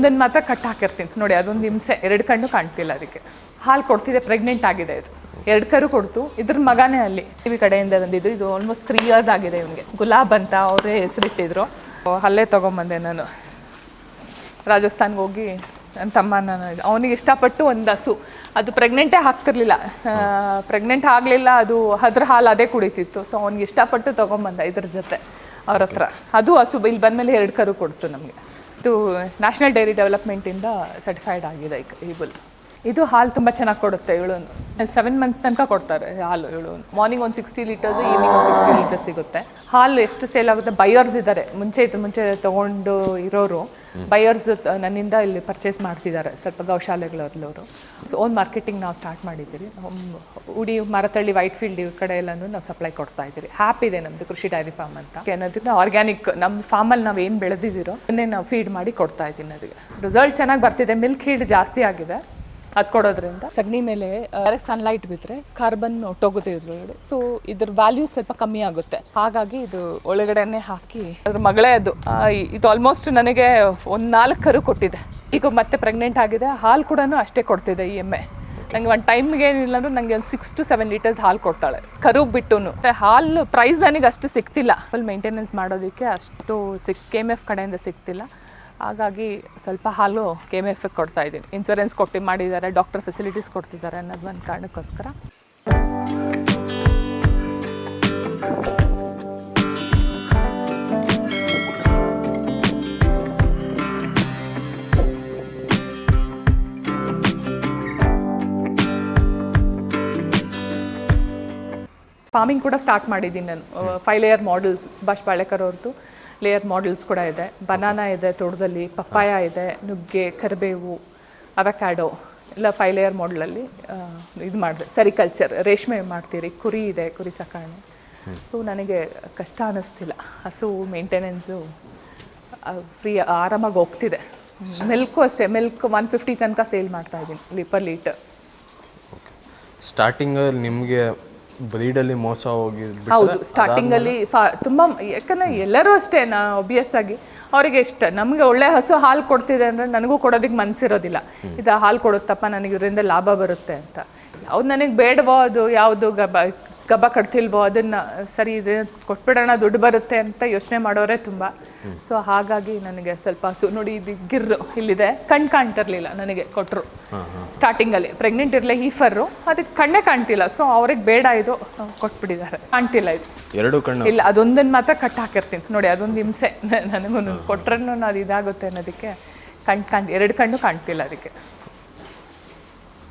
ಒಂದನ್ನು ಮಾತ್ರ ಕಟ್ ಹಾಕಿರ್ತೀನಿ. ನೋಡಿ, ಅದೊಂದು ಹಿಂಸೆ ಎರಡು ಕಣ್ಣು ಕಾಣ್ತಿಲ್ಲ ಅದಕ್ಕೆ. ಹಾಲು ಕೊಡ್ತಿದೆ ಪ್ರೆಗ್ನೆಂಟ್ ಆಗಿದೆ ಇದು. ಎರಡು ಕರು ಕೊಡ್ತು, ಇದ್ರ ಮಗನೇ ಅಲ್ಲಿ. ಟಿವಿ ಕಡೆಯಿಂದ ಬಂದಿದ್ದು, ಇದು ಆಲ್ಮೋಸ್ಟ್ ತ್ರೀ ಇಯರ್ಸ್ ಆಗಿದೆ ಇವನಿಗೆ. ಗುಲಾಬ್ ಅಂತ ಅವರೇ ಹೆಸರಿಟ್ಟಿದ್ರು. ಅಲ್ಲೇ ತೊಗೊಂಬಂದೆ ನಾನು. ರಾಜಸ್ಥಾನ್ಗೆ ಹೋಗಿ ನನ್ನ ತಮ್ಮ ನಾನು ಅವನಿಗೆ ಇಷ್ಟಪಟ್ಟು ಒಂದು ಹಸು. ಅದು ಪ್ರೆಗ್ನೆಂಟೇ ಹಾಕ್ತಿರ್ಲಿಲ್ಲ. ಪ್ರೆಗ್ನೆಂಟ್ ಆಗಲಿಲ್ಲ, ಅದು ಅದ್ರ ಹಾಲು ಅದೇ ಕುಡಿತಿತ್ತು. ಸೊ ಅವ್ನಿಗೆ ಇಷ್ಟಪಟ್ಟು ತೊಗೊಂಬಂದ ಇದ್ರ ಜೊತೆ. ಅವ್ರ ಹತ್ರ. ಅದು ಹಸು, ಇಲ್ಲಿ ಬಂದಮೇಲೆ ಎರಡು ಕರು ಕೊಡ್ತು ನಮಗೆ. ಇದು ನ್ಯಾಷನಲ್ ಡೈರಿ ಡೆವಲಪ್ಮೆಂಟಿಂದ ಸರ್ಟಿಫೈಡ್ ಆಗಿದೆ ಈ- ಬುಲ್ ಇದು ಹಾಲು ತುಂಬ ಚೆನ್ನಾಗಿ ಕೊಡುತ್ತೆ ಇವಳು. ಸೆವೆನ್ ಮಂತ್ಸ್ ತನಕ ಕೊಡ್ತಾರೆ ಹಾಲು ಇವಳು. ಮಾರ್ನಿಂಗ್ ಒಂದು ಸಿಕ್ಸ್ಟಿ ಲೀಟರ್ಸ್ ಈವ್ನಿಂಗ್ ಒಂದು ಸಿಕ್ಸ್ಟಿ ಲೀಟರ್ಸ್ ಸಿಗುತ್ತೆ. ಹಾಲು ಎಷ್ಟು ಸೇಲ್ ಆಗುತ್ತೆ? ಬೈಯರ್ಸ್ ಇದ್ದಾರೆ ಮುಂಚೆ ಇದ್ರ, ಮುಂಚೆ ತಗೊಂಡು ಇರೋರು. ಬಯರ್ಸ್ ನನ್ನಿಂದ ಇಲ್ಲಿ ಪರ್ಚೇಸ್ ಮಾಡ್ತಿದ್ದಾರೆ ಸ್ವಲ್ಪ ಗೌಶಾಲೆಗಳಲ್ಲವರು. ಸೊ ಓನ್ ಮಾರ್ಕೆಟಿಂಗ್ ನಾವು ಸ್ಟಾರ್ಟ್ ಮಾಡಿದ್ದೀರಿ. ಉಡಿ, ಮರತಳ್ಳಿ ವೈಟ್ ಫೀಲ್ಡ್ ಈ ಕಡೆ ಎಲ್ಲನೂ ನಾವು ಸಪ್ಲೈ ಕೊಡ್ತಾ ಇದ್ದೀರಿ. ಹ್ಯಾಪ್ ಇದೆ ನಮ್ಮದು ಕೃಷಿ ಡೈರಿ ಫಾರ್ಮ್ ಅಂತ. ಏನಾದ್ರೂ ಆರ್ಗ್ಯಾನಿಕ್ ನಮ್ಮ ಫಾರ್ಮಲ್ಲಿ ನಾವು ಏನು ಬೆಳೆದಿದ್ದೀರೋ ಅದನ್ನೇ ನಾವು ಫೀಡ್ ಮಾಡಿ ಕೊಡ್ತಾ ಇದ್ದೀನಿ ಅದಕ್ಕೆ. ರಿಸಲ್ಟ್ ಚೆನ್ನಾಗಿ ಬರ್ತಿದೆ. ಮಿಲ್ಕ್ ಹೀಡ್ ಜಾಸ್ತಿ ಆಗಿದೆ. ಅದು ಕೊಡೋದ್ರಿಂದ ಸಗಣಿ ಮೇಲೆ ಡೈರೆಕ್ಟ್ ಸನ್ಲೈಟ್ ಬಿದ್ರೆ ಕಾರ್ಬನ್ ಒಟ್ಟೋಗುತ್ತೆ ಇದ್ರೊಳಗಡೆ. ಸೊ ಇದ್ರ ವ್ಯಾಲ್ಯೂ ಸ್ವಲ್ಪ ಕಮ್ಮಿ ಆಗುತ್ತೆ. ಹಾಗಾಗಿ ಇದು ಒಳಗಡೆನೆ ಹಾಕಿ ಅದ್ರ ಮಗಳೇ ಅದು. ಆ, ಇದು ಆಲ್ಮೋಸ್ಟ್ ನನಗೆ ಒಂದು ನಾಲ್ಕು ಕರು ಕೊಟ್ಟಿದೆ. ಈಗ ಮತ್ತೆ ಪ್ರೆಗ್ನೆಂಟ್ ಆಗಿದೆ ಹಾಲು ಕೂಡ ಅಷ್ಟೇ ಕೊಡ್ತಿದೆ ಈ ಎಮ್ಮೆ ನಂಗೆ ಒಂದು ಟೈಮ್ಗೆ ಏನಿಲ್ಲ ಅಂದ್ರೆ ನನಗೆ ಒಂದು ಸಿಕ್ಸ್ ಟು ಸೆವೆನ್ ಲೀಟರ್ಸ್ ಹಾಲು ಕೊಡ್ತಾಳೆ. ಕರು ಬಿಟ್ಟು ಹಾಲು ಪ್ರೈಸ್ ನನಗೆ ಅಷ್ಟು ಸಿಗ್ತಿಲ್ಲ. ಫುಲ್ ಮೇಂಟೆನೆನ್ಸ್ ಮಾಡೋದಕ್ಕೆ ಅಷ್ಟು ಸಿಕ್ ಕೆ ಎಂ ಎಫ್ ಕಡೆಯಿಂದ ಸಿಗ್ತಿಲ್ಲ. ಹಾಗಾಗಿ ಸ್ವಲ್ಪ ಹಾಲು ಕೆ ಎಂ ಎಫ್ ಕೊಡ್ತಾ ಇದ್ದೀನಿ. ಇನ್ಶೂರೆನ್ಸ್ ಕೊಟ್ಟು ಮಾಡಿದ್ದಾರೆ ಡಾಕ್ಟರ್ ಫೆಸಿಲಿಟೀಸ್ ಕೊಡ್ತಿದ್ದಾರೆ ಅನ್ನೋದು ಒಂದು ಕಾರಣಕ್ಕೋಸ್ಕರ. ಫಾರ್ಮಿಂಗ್ ಕೂಡ ಸ್ಟಾರ್ಟ್ ಮಾಡಿದ್ದೀನಿ ನಾನು. Five layer models Subhash Palekar ಅವ್ರದ್ದು. ಲೇಯರ್ ಮಾಡೆಲ್ಸ್ ಕೂಡ ಇದೆ. ಬನಾನಾ ಇದೆ ತೋಟದಲ್ಲಿ ಪಪ್ಪಾಯ ಇದೆ ನುಗ್ಗೆ ಕರಿಬೇವು ಅವಕ್ಯಾಡೋ ಎಲ್ಲ ಫೈವ್ ಲೇಯರ್ ಮಾಡಲಲ್ಲಿ ಇದು ಮಾಡಿದೆ. ಸರಿಕಲ್ಚರ್ ರೇಷ್ಮೆ ಮಾಡ್ತೀರಿ ಕುರಿ ಇದೆ ಕುರಿ ಸಾಕಾಣೆ. ಸೊ ನನಗೆ ಕಷ್ಟ ಅನ್ನಿಸ್ತಿಲ್ಲ ಹಸು ಮೇಂಟೆನೆನ್ಸು ಫ್ರೀ ಆರಾಮಾಗಿ ಹೋಗ್ತಿದೆ. ಮಿಲ್ಕು ಅಷ್ಟೇ ಮಿಲ್ಕ್ ಒನ್ ಫಿಫ್ಟಿ ತನಕ ಸೇಲ್ ಮಾಡ್ತಾ ಇದ್ದೀನಿ ಲಿಪರ್ ಲೀಟರ್ ಸ್ಟಾರ್ಟಿಂಗಲ್ಲಿ ನಿಮಗೆ ಬ್ರೀಡಲ್ಲಿ ಮೋಸ ಹೋಗಿ ಹೌದು ಸ್ಟಾರ್ಟಿಂಗ್ ಅಲ್ಲಿ ಫಾ- ತುಂಬಾ ಯಾಕಂದ್ರೆ ಎಲ್ಲರೂ ಅಷ್ಟೇ ನಾ ಒಬ್ವಿಯಸ್ ಆಗಿ ಅವರಿಗೆ ಇಷ್ಟ ನಮಗೆ ಒಳ್ಳೆ ಹಸು ಹಾಲು ಕೊಡ್ತಿದೆ ಅಂದ್ರೆ ನನಗೂ ಕೊಡೋದಕ್ಕೆ ಮನ್ಸಿರೋದಿಲ್ಲ. ಇದು ಹಾಲು ಕೊಡುತ್ತಪ್ಪ ನನಗೆ ಇದರಿಂದ ಲಾಭ ಬರುತ್ತೆ ಅಂತ. ಯಾವ್ದು ನನಗೆ ಬೇಡವೋ ಅದು ಯಾವುದು ಗಬ್ಬ ಕಟ್ತಿಲ್ವೋ ಅದನ್ನ ಸರಿ ಇದು ಕೊಟ್ಬಿಡೋಣ ದುಡ್ಡು ಬರುತ್ತೆ ಅಂತ ಯೋಚನೆ ಮಾಡೋರೇ ತುಂಬಾ. ಸೊ ಹಾಗಾಗಿ ನನಗೆ ಸ್ವಲ್ಪ ಹಸು ನೋಡಿ ಇದು ಗಿರ್ರು ಇಲ್ಲಿದೆ. ಕಣ್ ಕಾಣ್ತಿರ್ಲಿಲ್ಲ ನನಗೆ ಕೊಟ್ಟರು ಸ್ಟಾರ್ಟಿಂಗಲ್ಲಿ ಪ್ರೆಗ್ನೆಂಟ್ ಇರಲಿ ಹೀಫರ್ ಅದಕ್ಕೆ ಕಣ್ಣೇ ಕಾಣ್ತಿಲ್ಲ. ಸೊ ಅವ್ರಿಗೆ ಬೇಡ ಇದು. ಕೊಟ್ಬಿಟ್ಟಿದ್ದಾರೆ. ಕಾಣ್ತಿಲ್ಲ ಇದು. ಎರಡು ಕಣ್ಣು. ಇಲ್ಲ ಅದೊಂದನ್ನ ಮಾತ್ರ ಕಟ್ ಹಾಕಿರ್ತೀನಿ. ನೋಡಿ ಅದೊಂದು ಹಿಂಸೆ. ನನಗೂ ಕೊಟ್ರೂ ಅದು ಇದಾಗುತ್ತೆ ಅನ್ನೋದಕ್ಕೆ ಕಣ್ ಕಾಣ್ ಎರಡು ಕಣ್ಣು ಕಾಣ್ತಿಲ್ಲ ಅದಕ್ಕೆ.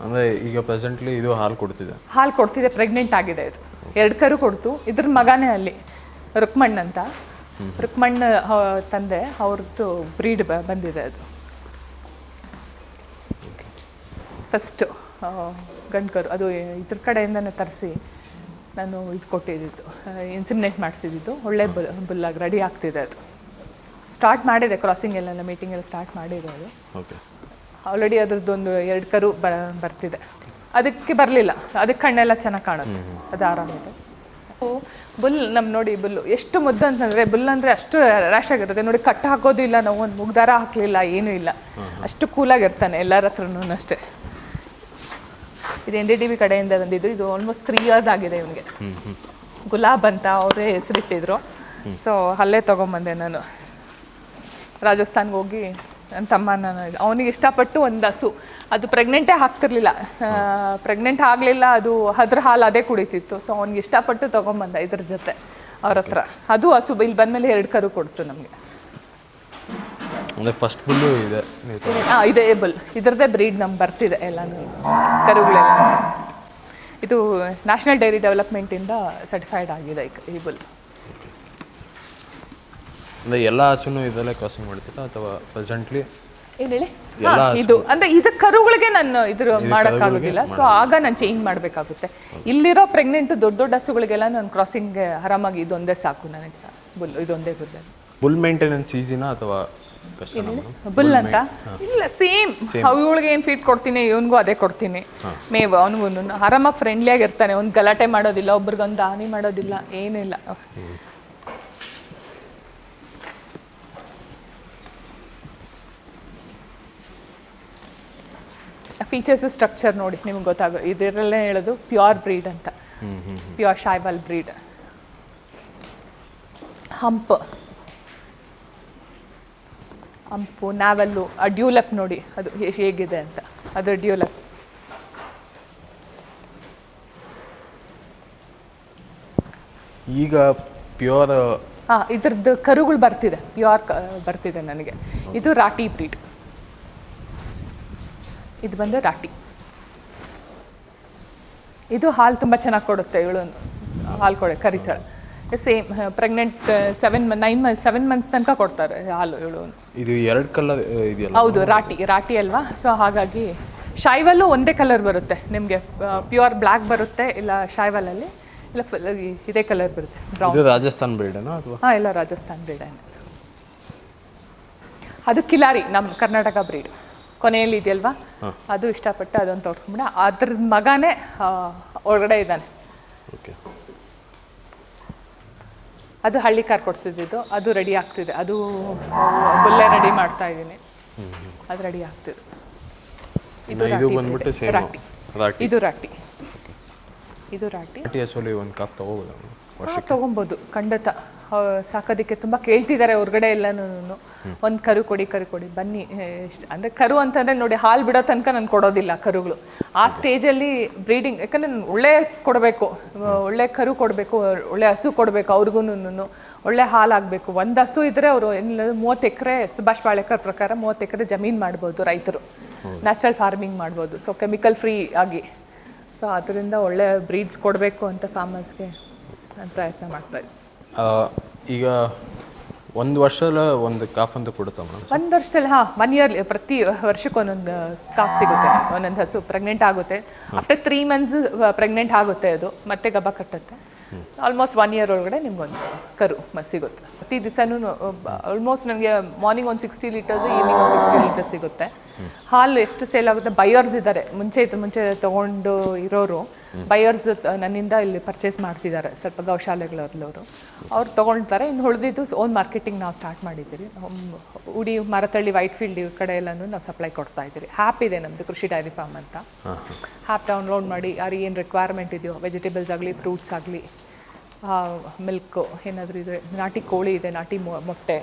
ಅಂದರೆ ಈಗ ಪ್ರೆಸೆಂಟ್ಲಿ ಇದು ಹಾಲು ಕೊಡ್ತಿದೆ. ಹಾಲು ಕೊಡ್ತಿದೆ ಪ್ರೆಗ್ನೆಂಟ್ ಆಗಿದೆ ಇದು. ಎರಡು ಕರು ಕೊಡ್ತು. ಇದ್ರ ಮಗನೇ ಅಲ್ಲಿ ರುಕ್ಮಣ್ ಅಂತ. ರುಕ್ಮಣ್ಣ ತಂದೆ ಅವ್ರದ್ದು ಬ್ರೀಡ್ ಬಂದಿದೆ ಅದು. ಫಸ್ಟು ಗಂಡ್ಕರು ಅದು ಇದ್ರ ಕಡೆಯಿಂದನೇ ತರಿಸಿ ನಾನು ಇದು ಕೊಟ್ಟಿದ್ದು ಇನ್ಸಿಮಿನೇಟ್ ಮಾಡಿಸಿದ್ದು. ಒಳ್ಳೆ ಬುಲ್ ಬುಲ್ಲಾಗಿ ರೆಡಿ ಆಗ್ತಿದೆ ಅದು. ಸ್ಟಾರ್ಟ್ ಮಾಡಿದೆ ಕ್ರಾಸಿಂಗ್ ಎಲ್ಲ ಮೀಟಿಂಗ್ ಎಲ್ಲ ಸ್ಟಾರ್ಟ್ ಮಾಡಿದೆ ಅದು. ಓಕೆ ಆಲ್ರೆಡಿ ಅದ್ರದ್ದೊಂದು ಎರಡು ಕರು ಬ ಬರ್ತಿದೆ. ಅದಕ್ಕೆ ಬರಲಿಲ್ಲ. ಅದಕ್ಕೆ ಕಣ್ಣೆಲ್ಲ ಚೆನ್ನಾಗಿ ಕಾಣುತ್ತೆ. ಅದು ಆರಾಮಿದೆ. ಬುಲ್ ನಮ್ಮ ನೋಡಿ ಬುಲ್ಲು. ಎಷ್ಟು ಮುದ್ದು ಅಂತಂದರೆ ಬುಲ್ ಅಂದರೆ ಅಷ್ಟು ರ್ಯಾಶ್ ಆಗಿರುತ್ತೆ. ನೋಡಿ ಕಟ್ ಹಾಕೋದು ಇಲ್ಲ ನಾವು ಒಂದು ಮುಗ್ದಾರ ಹಾಕಲಿಲ್ಲ ಏನೂ ಇಲ್ಲ. ಅಷ್ಟು ಕೂಲಾಗಿರ್ತಾನೆ ಎಲ್ಲರ ಹತ್ರನೂ ಅಷ್ಟೇ. ಇದು ಎನ್ ಡಿ ಟಿ ವಿ ಕಡೆಯಿಂದ ಬಂದಿದ್ದು. ಇದು ಆಲ್ಮೋಸ್ಟ್ ತ್ರೀ ಇಯರ್ಸ್ ಆಗಿದೆ ಇವನಿಗೆ. ಗುಲಾಬ್ ಅಂತ ಅವರೇ ಹೆಸರಿಟ್ಟಿದ್ರು. ಸೊ ಅಲ್ಲೇ ತೊಗೊಂಬಂದೆ ನಾನು. ರಾಜಸ್ಥಾನ್ಗೆ ಹೋಗಿ ನನ್ನ ತಮ್ಮ ನಾನು ಅವನಿಗೆ ಇಷ್ಟಪಟ್ಟು ಒಂದು ಹಸು. ಅದು ಪ್ರೆಗ್ನೆಂಟೇ ಹಾಕ್ತಿರ್ಲಿಲ್ಲ. ಪ್ರೆಗ್ನೆಂಟ್ ಆಗಲಿಲ್ಲ ಅದು ಅದ್ರ ಹಾಲು ಅದೇ ಕುಡಿತಿತ್ತು. ಸೊ ಅವ್ನಿಗೆ ಇಷ್ಟಪಟ್ಟು ತೊಗೊಂಬಂದ ಇದ್ರ ಜೊತೆ ಅವ್ರ ಹತ್ರ. ಅದು ಹಸು ಇಲ್ಲಿ ಬಂದಮೇಲೆ ಎರಡು ಕರು ಕೊಡ್ತು ನಮಗೆ. ಫಸ್ಟ್ ಬುಲ್ಲು ಇದೆ. ಹಾಂ ಇದೆ ಏಬಲ್ ಇದ್ರದ್ದೇ ಬ್ರೀಡ್ ನಮ್ಗೆ ಬರ್ತಿದೆ ಎಲ್ಲಾನು ಕರುಗಳೆಲ್ಲ. ಇದು ನ್ಯಾಷನಲ್ ಡೈರಿ ಡೆವಲಪ್ಮೆಂಟಿಂದ ಸರ್ಟಿಫೈಡ್ ಆಗಿದೆ ಈ ಬುಲ್. ಅಂದರೆ ಎಲ್ಲ ಹಸುನು ಇದರಲ್ಲೇ ಕ್ರಾಸಿಂಗ್ ಮಾಡ್ತೀರಾ ಅಥವಾ ಪ್ರೆಸೆಂಟ್ಲಿ ಏನ್ ಹೇಳಿ? ಹಾ, ಇದು ಅಂದ್ರೆ ಇದು ಕರುಗಳಿಗೆ ನಾನು ಇದ್ರ ಮಾಡೋಕ್ಕಾಗೋದಿಲ್ಲ. ಸೊ ಆಗ ನಾನು ಚೇಂಜ್ ಮಾಡಬೇಕಾಗುತ್ತೆ. ಇಲ್ಲಿರೋ ಪ್ರೆಗ್ನೆಂಟ್ ದೊಡ್ಡ ದೊಡ್ಡ ಹಸುಗಳಿಗೆಲ್ಲ ನಾನು ಕ್ರಾಸಿಂಗ್ ಆರಾಮಾಗಿ ಇದೊಂದೇ ಸಾಕು ನನಗೆ. ಬುಲ್ ಇದೊಂದೇ ಬುಲ್ ಬುಲ್ ಮೇಂಟೆನೆನ್ಸ್ ಈಸಿನಾ ಅಥವಾ? ಬುಲ್ ಅಂತ? ಇಲ್ಲ ಸೇಮ್ ಅವುಗಳಿಗೆ ಏನು ಫೀಡ್ ಕೊಡ್ತೀನಿ ಇವನಿಗೂ ಅದೇ ಕೊಡ್ತೀನಿ. ಮೇವ್ ಅವನಿಗೂ ಆರಾಮಾಗಿ ಫ್ರೆಂಡ್ಲಿಯಾಗಿ ಇರ್ತಾನೆ ಒಂದು ಗಲಾಟೆ ಮಾಡೋದಿಲ್ಲ ಒಬ್ರಿಗೊಂದು ಹಾನಿ ಮಾಡೋದಿಲ್ಲ ಏನಿಲ್ಲ. ಫೀಚರ್ಸ್ ಸ್ಟ್ರಕ್ಚರ್ ನೋಡಿ ನಿಮ್ಗೆ ಗೊತ್ತಾಗ ಇದರಲ್ಲೇ ಹೇಳೋದು ಪ್ಯೂರ್ ಬ್ರೀಡ್ ಅಂತ. Pure Sahiwal breed hump. Hump ನಾವೆಲ್ಲು ಆ ಡ್ಯೂಲಪ್ ನೋಡಿ ಅದು ಹೇಗಿದೆ ಅಂತ. ಅದು ಡ್ಯೂಲಪ್. ಈಗ ಪ್ಯೂರ್ ಹಾಂ ಇದ್ರದ್ದು ಕರುಗಳು ಬರ್ತಿದೆ. ಪ್ಯೂರ್ ಬರ್ತಿದೆ ನನಗೆ. ಇದು ರಾಟಿ ಬ್ರೀಡ್ ಇದು ಬಂದು ರಾಟಿ. ಇದು ಹಾಲು ತುಂಬ ಚೆನ್ನಾಗಿ ಕೊಡುತ್ತೆ ಇವಳು. ಹಾಲು ಕೊಡೆ ಕರಿತಾಳೆ. Same pregnant seven nine month seven months ತನಕ ಕೊಡ್ತಾರೆ ಹಾಲು ಇವಳು. ಇದು ಎರಡು ಕಲರ್ ಇದೆಯಲ್ಲ? ಹೌದು ರಾಟಿ ರಾಟಿ ಅಲ್ವಾ? ಸೊ ಹಾಗಾಗಿ ಶಾಯ್ವಲ್ಲು ಒಂದೇ ಕಲರ್ ಬರುತ್ತೆ. ನಿಮಗೆ ಪ್ಯೂರ್ ಬ್ಲ್ಯಾಕ್ ಬರುತ್ತೆ ಇಲ್ಲ ಶಾಯ್ವಲಲ್ಲಿ ಇಲ್ಲ ಫುಲ್ ಇದೇ ಕಲರ್ ಬರುತ್ತೆ ಬ್ರೌನ್ ರಾಜಸ್ಥಾನ್ ಬ್ರೀಡೇನಾ ಅಥವಾ ಹಾಂ ಇಲ್ಲ ರಾಜಸ್ಥಾನ್ ಬ್ರೀಡ್ ಅದು ಕಿಲಾರಿ ನಮ್ಮ ಕರ್ನಾಟಕ ಬ್ರೀಡ್ ಕೊನೆಯಲ್ಲಿ ಇದೆಯಲ್ವಾ? ಅದು ಇಷ್ಟಪಟ್ಟು ಅದೊಂದು ತೋರಿಸ್ಬಿಡ ಅದ್ರ ಮಗನೇ ಒಳಗಡೆ ಇದ್ದಾನೆ. ಅದು ಹಳ್ಳಿ ಕಾರ್ ಕೊಡ್ತಿದ್ದು ಅದು ರೆಡಿ ಆಗ್ತಿದೆ. ಅದು ಬುಲ್ಲೆ ರೆಡಿ ಮಾಡ್ತಾ ಇದ್ದೀನಿ. ಅದು ರೆಡಿ ಆಗ್ತಿದೆ. ಇದು ರಾಟಿ ಬಂದ್ಬಿಟ್ಟು ರಾಟಿ. ಇದು ರಾಟಿ. ಇದು ರಾಟಿ. ಒಂದು ಕಾಪ್ ತೊಗೋಬೋದಾ? ತಗೊಬೋದು. ಖಂಡಿತ. ಸಾಕೋದಕ್ಕೆ ತುಂಬ ಕೇಳ್ತಿದ್ದಾರೆ ಹೊರಗಡೆ ಎಲ್ಲನೂ ಒಂದು ಕರು ಕೊಡಿ ಕರು ಕೊಡಿ ಬನ್ನಿ ಅಂದರೆ ಕರು ಅಂತಂದರೆ ನೋಡಿ ಹಾಲು ಬಿಡೋ ತನಕ ನಾನು ಕೊಡೋದಿಲ್ಲ ಕರುಗಳು. ಆ ಸ್ಟೇಜಲ್ಲಿ ಬ್ರೀಡಿಂಗ್ ಯಾಕಂದರೆ ನಾನು ಒಳ್ಳೆ ಕೊಡಬೇಕು ಒಳ್ಳೆ ಕರು ಕೊಡಬೇಕು ಒಳ್ಳೆ ಹಸು ಕೊಡಬೇಕು ಅವ್ರಿಗೂ ಒಳ್ಳೆ ಹಾಲು ಆಗಬೇಕು. ಒಂದು ಹಸು ಇದ್ದರೆ ಅವರು ಏನಿಲ್ಲ ಮೂವತ್ತು ಎಕರೆ ಸುಭಾಷ್ ಪಾಳೇಕರ್ ಪ್ರಕಾರ ಮೂವತ್ತು ಎಕರೆ ಜಮೀನು ಮಾಡ್ಬೋದು ರೈತರು. ನ್ಯಾಚುರಲ್ ಫಾರ್ಮಿಂಗ್ ಮಾಡ್ಬೋದು. ಸೊ ಕೆಮಿಕಲ್ ಫ್ರೀ ಆಗಿ. ಸೊ ಅದರಿಂದ ಒಳ್ಳೆ ಬ್ರೀಡ್ಸ್ ಕೊಡಬೇಕು ಅಂತ ಫಾರ್ಮರ್ಸ್ಗೆ ನಾನು ಪ್ರಯತ್ನ ಮಾಡ್ತಾ ಇದ್ದೀನಿ ಈಗ ಒಂದು ವರ್ಷದ ಒಂದು ಕಾಫ್ ಅಂತ ಕೊಡುತ್ತಾ ಮೇಡಮ್ ಒಂದು ವರ್ಷದಲ್ಲಿ ಹಾಂ ಒನ್ ಇಯರ್ ಪ್ರತಿ ವರ್ಷಕ್ಕೆ ಒಂದೊಂದು ಕಾಫ್ ಸಿಗುತ್ತೆ. ಒಂದೊಂದು ಹಸು ಪ್ರೆಗ್ನೆಂಟ್ ಆಗುತ್ತೆ. ಆಫ್ಟರ್ ತ್ರೀ ಮಂತ್ಸ್ ಪ್ರೆಗ್ನೆಂಟ್ ಆಗುತ್ತೆ ಅದು. ಮತ್ತೆ ಗಬ್ಬ ಕಟ್ಟುತ್ತೆ. ಆಲ್ಮೋಸ್ಟ್ ಒನ್ ಇಯರ್ ಒಳಗಡೆ ನಿಮ್ಗೊಂದು ಕರು ಸಿಗುತ್ತೆ. ಪ್ರತಿ ದಿವಸನೂ ಆಲ್ಮೋಸ್ಟ್ ನನಗೆ ಮಾರ್ನಿಂಗ್ ಒಂದು ಸಿಕ್ಸ್ಟಿ ಲೀಟರ್ಸ್ ಈವ್ನಿಂಗ್ ಒಂದು ಸಿಕ್ಸ್ಟಿ ಲೀಟರ್ಸ್ ಸಿಗುತ್ತೆ. ಹಾಲು ಎಷ್ಟು ಸೇಲ್ ಆಗುತ್ತೆ? ಬೈಯರ್ಸ್ ಇದ್ದಾರೆ ಮುಂಚೆ ಇದ್ರ ಮುಂಚೆ ತಗೊಂಡು ಇರೋರು ಬೈಯರ್ಸ್ ನನ್ನಿಂದ ಇಲ್ಲಿ ಪರ್ಚೇಸ್ ಮಾಡ್ತಿದ್ದಾರೆ ಸ್ವಲ್ಪ ಗೌಶಾಲೆಗಳಲ್ಲವರು. ಅವ್ರು ತಗೊಳ್ತಾರೆ. ಇನ್ನು ಉಳಿದಿದ್ದು ಓನ್ ಮಾರ್ಕೆಟಿಂಗ್ ನಾವು ಸ್ಟಾರ್ಟ್ ಮಾಡಿದ್ದೀರಿ. ಉಡಿ ಮರತಳ್ಳಿ ವೈಟ್ ಫೀಲ್ಡ್ ಈ ಕಡೆ ಎಲ್ಲನೂ ನಾವು ಸಪ್ಲೈ ಕೊಡ್ತಾ ಇದ್ದೀರಿ. ಹ್ಯಾಪ್ ಇದೆ ನಮ್ಮದು ಕೃಷಿ ಡೈರಿ ಫಾರ್ಮ್ ಅಂತ. ಹ್ಯಾಪ್ ಡೌನ್ಲೋಡ್ ಮಾಡಿ ಯಾರಿಗೆ ಏನು ರಿಕ್ವೈರ್ಮೆಂಟ್ ಇದೆಯೋ ವೆಜಿಟೇಬಲ್ಸ್ ಆಗಲಿ ಫ್ರೂಟ್ಸ್ ಆಗಲಿ ಮಿಲ್ಕ್ ಏನಾದರೂ ಇದೆ ನಾಟಿ ಕೋಳಿ ಇದೆ ನಾಟಿ ಮೊಟ್ಟೆ